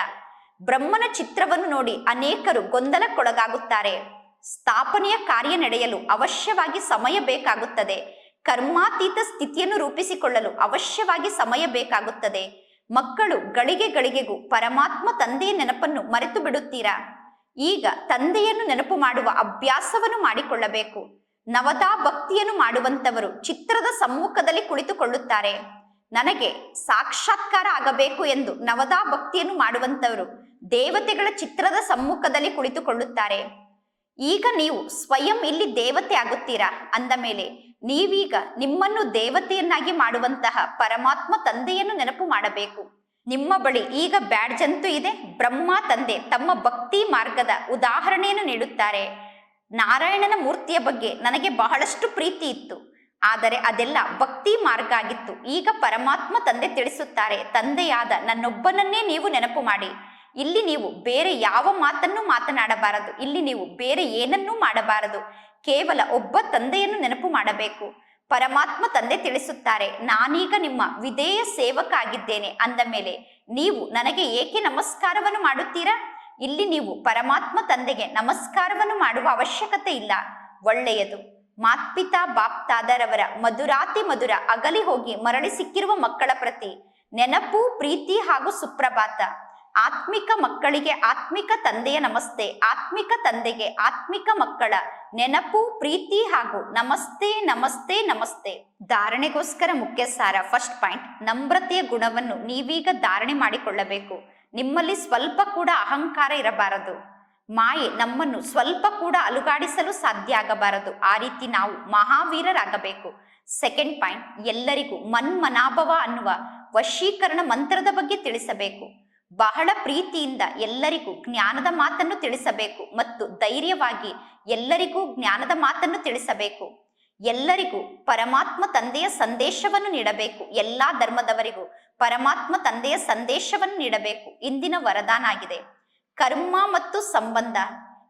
ಬ್ರಹ್ಮನ ಚಿತ್ರವನ್ನು ನೋಡಿ ಅನೇಕರು ಗೊಂದಲಕ್ಕೊಳಗಾಗುತ್ತಾರೆ. ಸ್ಥಾಪನೆಯ ಕಾರ್ಯ ನಡೆಯಲು ಅವಶ್ಯವಾಗಿ ಸಮಯ ಬೇಕಾಗುತ್ತದೆ. ಕರ್ಮಾತೀತ ಸ್ಥಿತಿಯನ್ನು ರೂಪಿಸಿಕೊಳ್ಳಲು ಅವಶ್ಯವಾಗಿ ಸಮಯ ಬೇಕಾಗುತ್ತದೆ. ಮಕ್ಕಳು ಗಳಿಗೆ ಗಳಿಗೆಗೂ ಪರಮಾತ್ಮ ತಂದೆಯ ನೆನಪನ್ನು ಮರೆತು ಬಿಡುತ್ತೀರಾ? ಈಗ ತಂದೆಯನ್ನು ನೆನಪು ಮಾಡುವ ಅಭ್ಯಾಸವನ್ನು ಮಾಡಿಕೊಳ್ಳಬೇಕು. ನವದಾ ಭಕ್ತಿಯನ್ನು ಮಾಡುವಂತವರು ಚಿತ್ರದ ಸಮ್ಮುಖದಲ್ಲಿ ಕುಳಿತುಕೊಳ್ಳುತ್ತಾರೆ. ನನಗೆ ಸಾಕ್ಷಾತ್ಕಾರ ಆಗಬೇಕು ಎಂದು ನವದಾ ಭಕ್ತಿಯನ್ನು ಮಾಡುವಂತವರು ದೇವತೆಗಳ ಚಿತ್ರದ ಸಮ್ಮುಖದಲ್ಲಿ ಕುಳಿತುಕೊಳ್ಳುತ್ತಾರೆ. ಈಗ ನೀವು ಸ್ವಯಂ ಇಲ್ಲಿ ದೇವತೆ ಆಗುತ್ತೀರಾ? ಅಂದ ಮೇಲೆ, ನೀವೀಗ ನಿಮ್ಮನ್ನು ದೇವತೆಯನ್ನಾಗಿ ಮಾಡುವಂತಹ ಪರಮಾತ್ಮ ತಂದೆಯನ್ನು ನೆನಪು ಮಾಡಬೇಕು. ನಿಮ್ಮ ಬಳಿ ಈಗ ಬ್ಯಾಡ್ಜ್ ಅಂತೂ ಇದೆ, ಬ್ರಹ್ಮ ತಂದೆ ತಮ್ಮ ಭಕ್ತಿ ಮಾರ್ಗದ ಉದಾಹರಣೆಯನ್ನು ನೀಡುತ್ತಾರೆ. ನಾರಾಯಣನ ಮೂರ್ತಿಯ ಬಗ್ಗೆ ನನಗೆ ಬಹಳಷ್ಟು ಪ್ರೀತಿ ಇತ್ತು. ಆದರೆ ಅದೆಲ್ಲ ಭಕ್ತಿ ಮಾರ್ಗ ಆಗಿತ್ತು. ಈಗ ಪರಮಾತ್ಮ ತಂದೆ ತಿಳಿಸುತ್ತಾರೆ, ತಂದೆಯಾದ ನನ್ನೊಬ್ಬನನ್ನೇ ನೀವು ನೆನಪು ಮಾಡಿ. ಇಲ್ಲಿ ನೀವು ಬೇರೆ ಯಾವ ಮಾತನ್ನು ಮಾತನಾಡಬಾರದು. ಇಲ್ಲಿ ನೀವು ಬೇರೆ ಏನನ್ನೂ ಮಾಡಬಾರದು. ಕೇವಲ ಒಬ್ಬ ತಂದೆಯನ್ನು ನೆನಪು ಮಾಡಬೇಕು. ಪರಮಾತ್ಮ ತಂದೆ ತಿಳಿಸುತ್ತಾರೆ, ನಾನೀಗ ನಿಮ್ಮ ವಿಧೇಯ ಸೇವಕ ಆಗಿದ್ದೇನೆ ಅಂದ ಮೇಲೆ, ನೀವು ನನಗೆ ಏಕೆ ನಮಸ್ಕಾರವನ್ನು ಮಾಡುತ್ತೀರಾ? ಇಲ್ಲಿ ನೀವು ಪರಮಾತ್ಮ ತಂದೆಗೆ ನಮಸ್ಕಾರವನ್ನು ಮಾಡುವ ಅವಶ್ಯಕತೆ ಇಲ್ಲ. ಒಳ್ಳೆಯದು. ಮಾತ್ಪಿತಾ ಬಾಪ್ತಾದರವರ ಮಧುರಾತಿ ಮಧುರ ಅಗಲಿ ಹೋಗಿ ಮರಳಿ ಸಿಕ್ಕಿರುವ ಮಕ್ಕಳ ಪ್ರತಿ ನೆನಪು, ಪ್ರೀತಿ ಹಾಗೂ ಸುಪ್ರಭಾತ. ಆತ್ಮಿಕ ಮಕ್ಕಳಿಗೆ ಆತ್ಮಿಕ ತಂದೆಯ ನಮಸ್ತೆ, ಆತ್ಮಿಕ ತಂದೆಗೆ ಆತ್ಮಿಕ ಮಕ್ಕಳ ನೆನಪು, ಪ್ರೀತಿ ಹಾಗೂ ನಮಸ್ತೆ ನಮಸ್ತೆ ನಮಸ್ತೆ. ಧಾರಣೆಗೋಸ್ಕರ ಮುಖ್ಯ ಸಾರ ಫಸ್ಟ್ ಪಾಯಿಂಟ್, ನಮ್ರತೆಯ ಗುಣವನ್ನು ನೀವೀಗ ಧಾರಣೆ ಮಾಡಿಕೊಳ್ಳಬೇಕು. ನಿಮ್ಮಲ್ಲಿ ಸ್ವಲ್ಪ ಕೂಡ ಅಹಂಕಾರ ಇರಬಾರದು. ಮಾಯೆ ನಮ್ಮನ್ನು ಸ್ವಲ್ಪ ಕೂಡ ಅಲುಗಾಡಿಸಲು ಸಾಧ್ಯ ಆಗಬಾರದು. ಆ ರೀತಿ ನಾವು ಮಹಾವೀರರಾಗಬೇಕು. ಸೆಕೆಂಡ್ ಪಾಯಿಂಟ್ ಎಲ್ಲರಿಗೂ ಮನ್ಮನಾಭವ ಅನ್ನುವ ವಶೀಕರಣ ಮಂತ್ರದ ಬಗ್ಗೆ ತಿಳಿಸಬೇಕು. ಬಹಳ ಪ್ರೀತಿಯಿಂದ ಎಲ್ಲರಿಗೂ ಜ್ಞಾನದ ಮಾತನ್ನು ತಿಳಿಸಬೇಕು ಮತ್ತು ಧೈರ್ಯವಾಗಿ ಎಲ್ಲರಿಗೂ ಜ್ಞಾನದ ಮಾತನ್ನು ತಿಳಿಸಬೇಕು. ಎಲ್ಲರಿಗೂ ಪರಮಾತ್ಮ ತಂದೆಯ ಸಂದೇಶವನ್ನು ನೀಡಬೇಕು. ಎಲ್ಲಾ ಧರ್ಮದವರಿಗೂ ಪರಮಾತ್ಮ ತಂದೆಯ ಸಂದೇಶವನ್ನು ನೀಡಬೇಕು. ಇಂದಿನ ವರದಾನ ಆಗಿದೆ. ಕರ್ಮ ಮತ್ತು ಸಂಬಂಧ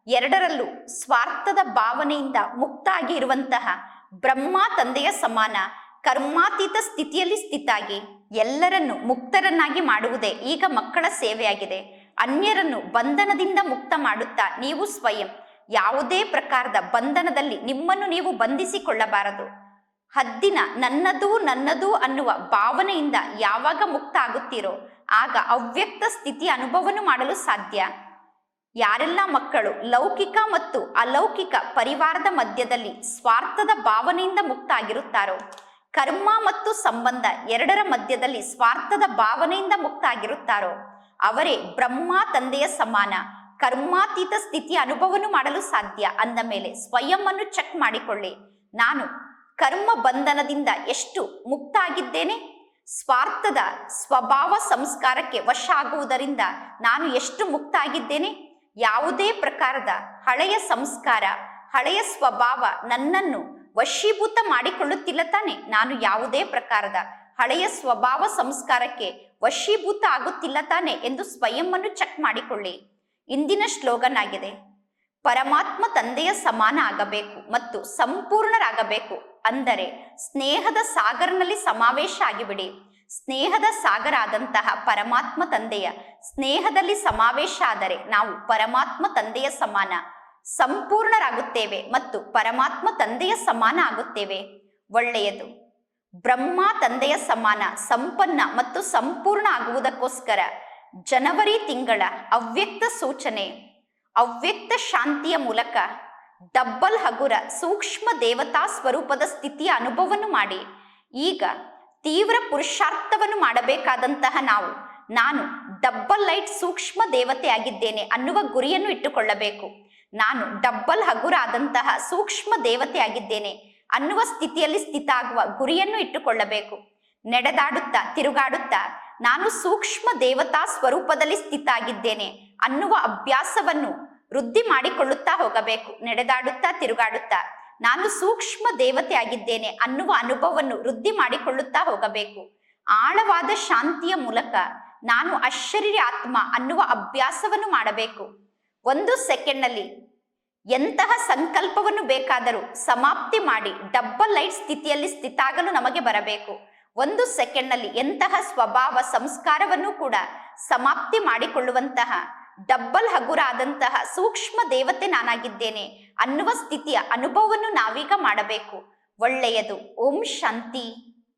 ಎರಡರಲ್ಲೂ ಸ್ವಾರ್ಥದ ಭಾವನೆಯಿಂದ ಮುಕ್ತ ಆಗಿ ಇರುವಂತಹ ಬ್ರಹ್ಮ ತಂದೆಯ ಸಮಾನ, ಕರ್ಮಾತೀತ ಸ್ಥಿತಿಯಲ್ಲಿ ಸ್ಥಿತಾಗಿ ಎಲ್ಲರನ್ನು ಮುಕ್ತರನ್ನಾಗಿ ಮಾಡುವುದೇ ಈಗ ಮಕ್ಕಳ ಸೇವೆಯಾಗಿದೆ. ಅನ್ಯರನ್ನು ಬಂಧನದಿಂದ ಮುಕ್ತ ಮಾಡುತ್ತಾ ನೀವು ಸ್ವಯಂ ಯಾವುದೇ ಪ್ರಕಾರದ ಬಂಧನದಲ್ಲಿ ನಿಮ್ಮನ್ನು ನೀವು ಬಂಧಿಸಿಕೊಳ್ಳಬಾರದು. ಹದ್ದಿನ ನನ್ನದು ನನ್ನದು ಅನ್ನುವ ಭಾವನೆಯಿಂದ ಯಾವಾಗ ಮುಕ್ತ ಆಗುತ್ತೀರೋ ಆಗ ಅವ್ಯಕ್ತ ಸ್ಥಿತಿ ಅನುಭವನು ಮಾಡಲು ಸಾಧ್ಯ. ಯಾರೆಲ್ಲ ಮಕ್ಕಳು ಲೌಕಿಕ ಮತ್ತು ಅಲೌಕಿಕ ಪರಿವಾರದ ಮಧ್ಯದಲ್ಲಿ ಸ್ವಾರ್ಥದ ಭಾವನೆಯಿಂದ ಮುಕ್ತ ಆಗಿರುತ್ತಾರೋ ಕರ್ಮ ಮತ್ತು ಸಂಬಂಧ ಎರಡರ ಮಧ್ಯದಲ್ಲಿ ಸ್ವಾರ್ಥದ ಭಾವನೆಯಿಂದ ಮುಕ್ತ ಆಗಿರುತ್ತಾರೋ ಅವರೇ ಬ್ರಹ್ಮ ತಂದೆಯ ಸಮಾನ, ಕರ್ಮಾತೀತ ಸ್ಥಿತಿ ಅನುಭವನು ಮಾಡಲು ಸಾಧ್ಯ. ಅಂದ ಮೇಲೆ ಸ್ವಯಂ ಅನ್ನು ಚೆಕ್ ಮಾಡಿಕೊಳ್ಳಿ. ನಾನು ಕರ್ಮ ಬಂಧನದಿಂದ ಎಷ್ಟು ಮುಕ್ತ ಆಗಿದ್ದೇನೆ ಸ್ವಾರ್ಥದ ಸ್ವಭಾವ ಸಂಸ್ಕಾರಕ್ಕೆ ವಶ ಆಗುವುದರಿಂದ ನಾನು ಎಷ್ಟು ಮುಕ್ತ ಆಗಿದ್ದೇನೆ ಯಾವುದೇ ಪ್ರಕಾರದ ಹಳೆಯ ಸಂಸ್ಕಾರ, ಹಳೆಯ ಸ್ವಭಾವ ನನ್ನನ್ನು ವಶೀಭೂತ ಮಾಡಿಕೊಳ್ಳುತ್ತಿಲ್ಲ ತಾನೆ. ನಾನು ಯಾವುದೇ ಪ್ರಕಾರದ ಹಳೆಯ ಸ್ವಭಾವ ಸಂಸ್ಕಾರಕ್ಕೆ ವಶೀಭೂತ ಆಗುತ್ತಿಲ್ಲ ತಾನೆ ಎಂದು ಸ್ವಯಂವನ್ನು ಚೆಕ್ ಮಾಡಿಕೊಳ್ಳಿ. ಇಂದಿನ ಸ್ಲೋಗನ್ ಆಗಿದೆ ಪರಮಾತ್ಮ ತಂದೆಯ ಸಮಾನ ಆಗಬೇಕು ಮತ್ತು ಸಂಪೂರ್ಣರಾಗಬೇಕು ಅಂದರೆ ಸ್ನೇಹದ ಸಾಗರನಲ್ಲಿ ಸಮಾವೇಶ ಆಗಿಬಿಡಿ. ಸ್ನೇಹದ ಸಾಗರ ಆದಂತಹ ಪರಮಾತ್ಮ ತಂದೆಯ ಸ್ನೇಹದಲ್ಲಿ ಸಮಾವೇಶ ಆದರೆ ನಾವು ಪರಮಾತ್ಮ ತಂದೆಯ ಸಮಾನ. ಸಂಪೂರ್ಣರಾಗುತ್ತೇವೆ ಮತ್ತು ಪರಮಾತ್ಮ ತಂದೆಯ ಸಮಾನ ಆಗುತ್ತೇವೆ. ಒಳ್ಳೆಯದು. ಬ್ರಹ್ಮ ತಂದೆಯ ಸಮಾನ, ಸಂಪನ್ನ ಮತ್ತು ಸಂಪೂರ್ಣ ಆಗುವುದಕ್ಕೋಸ್ಕರ ಜನವರಿ ತಿಂಗಳ ಅವ್ಯಕ್ತ ಸೂಚನೆ. ಅವ್ಯಕ್ತ ಶಾಂತಿಯ ಮೂಲಕ ಡಬ್ಬಲ್ ಹಗುರ ಸೂಕ್ಷ್ಮ ದೇವತಾ ಸ್ವರೂಪದ ಸ್ಥಿತಿಯ ಅನುಭವವನ್ನು ಮಾಡಿ. ಈಗ ತೀವ್ರ ಪುರುಷಾರ್ಥವನ್ನು ಮಾಡಬೇಕಾದಂತಹ ನಾವು, ನಾನು ಡಬ್ಬಲ್ ಲೈಟ್ ಸೂಕ್ಷ್ಮ ದೇವತೆ ಆಗಿದ್ದೇನೆ ಅನ್ನುವ ಗುರಿಯನ್ನು ಇಟ್ಟುಕೊಳ್ಳಬೇಕು. ನಾನು ಡಬ್ಬಲ್ ಹಗುರ ಆದಂತಹ ಸೂಕ್ಷ್ಮ ದೇವತೆ ಆಗಿದ್ದೇನೆ ಅನ್ನುವ ಸ್ಥಿತಿಯಲ್ಲಿ ಸ್ಥಿತ ಆಗುವ ಗುರಿಯನ್ನು ಇಟ್ಟುಕೊಳ್ಳಬೇಕು. ನಡೆದಾಡುತ್ತಾ, ತಿರುಗಾಡುತ್ತಾ, ನಾನು ಸೂಕ್ಷ್ಮ ದೇವತಾ ಸ್ವರೂಪದಲ್ಲಿ ಸ್ಥಿತ ಆಗಿದ್ದೇನೆ ಅನ್ನುವ ಅಭ್ಯಾಸವನ್ನು ವೃದ್ಧಿ ಮಾಡಿಕೊಳ್ಳುತ್ತಾ ಹೋಗಬೇಕು, ನಡೆದಾಡುತ್ತಾ ತಿರುಗಾಡುತ್ತಾ. ನಾನು ಸೂಕ್ಷ್ಮ ದೇವತೆ ಆಗಿದ್ದೇನೆ ಅನ್ನುವ ಅನುಭವವನ್ನು ವೃದ್ಧಿ ಮಾಡಿಕೊಳ್ಳುತ್ತಾ ಹೋಗಬೇಕು. ಆಳವಾದ ಶಾಂತಿಯ ಮೂಲಕ ನಾನು ಅಶರೀರಿ ಆತ್ಮ ಅನ್ನುವ ಅಭ್ಯಾಸವನ್ನು ಮಾಡಬೇಕು. ಒಂದು ಸೆಕೆಂಡ್ನಲ್ಲಿ ಎಂತಹ ಸಂಕಲ್ಪವನ್ನು ಬೇಕಾದರೂ ಸಮಾಪ್ತಿ ಮಾಡಿ ಡಬ್ಬಲ್ ಲೈಟ್ ಸ್ಥಿತಿಯಲ್ಲಿ ಸ್ಥಿತಾಗಲು ನಮಗೆ ಬರಬೇಕು. ಒಂದು ಸೆಕೆಂಡ್ನಲ್ಲಿ ಎಂತಹ ಸ್ವಭಾವ ಸಂಸ್ಕಾರವನ್ನು ಕೂಡ ಸಮಾಪ್ತಿ ಮಾಡಿಕೊಳ್ಳುವಂತಹ ಡಬ್ಬಲ್ ಹಗುರ ಆದಂತಹ ಸೂಕ್ಷ್ಮ ದೇವತೆ ನಾನಾಗಿದ್ದೇನೆ. ಅನ್ನುವ ಸ್ಥಿತಿಯ ಅನುಭವವನ್ನು ನಾವೀಗ ಮಾಡಬೇಕು. ಒಳ್ಳೆಯದು. ಓಂ ಶಾಂತಿ.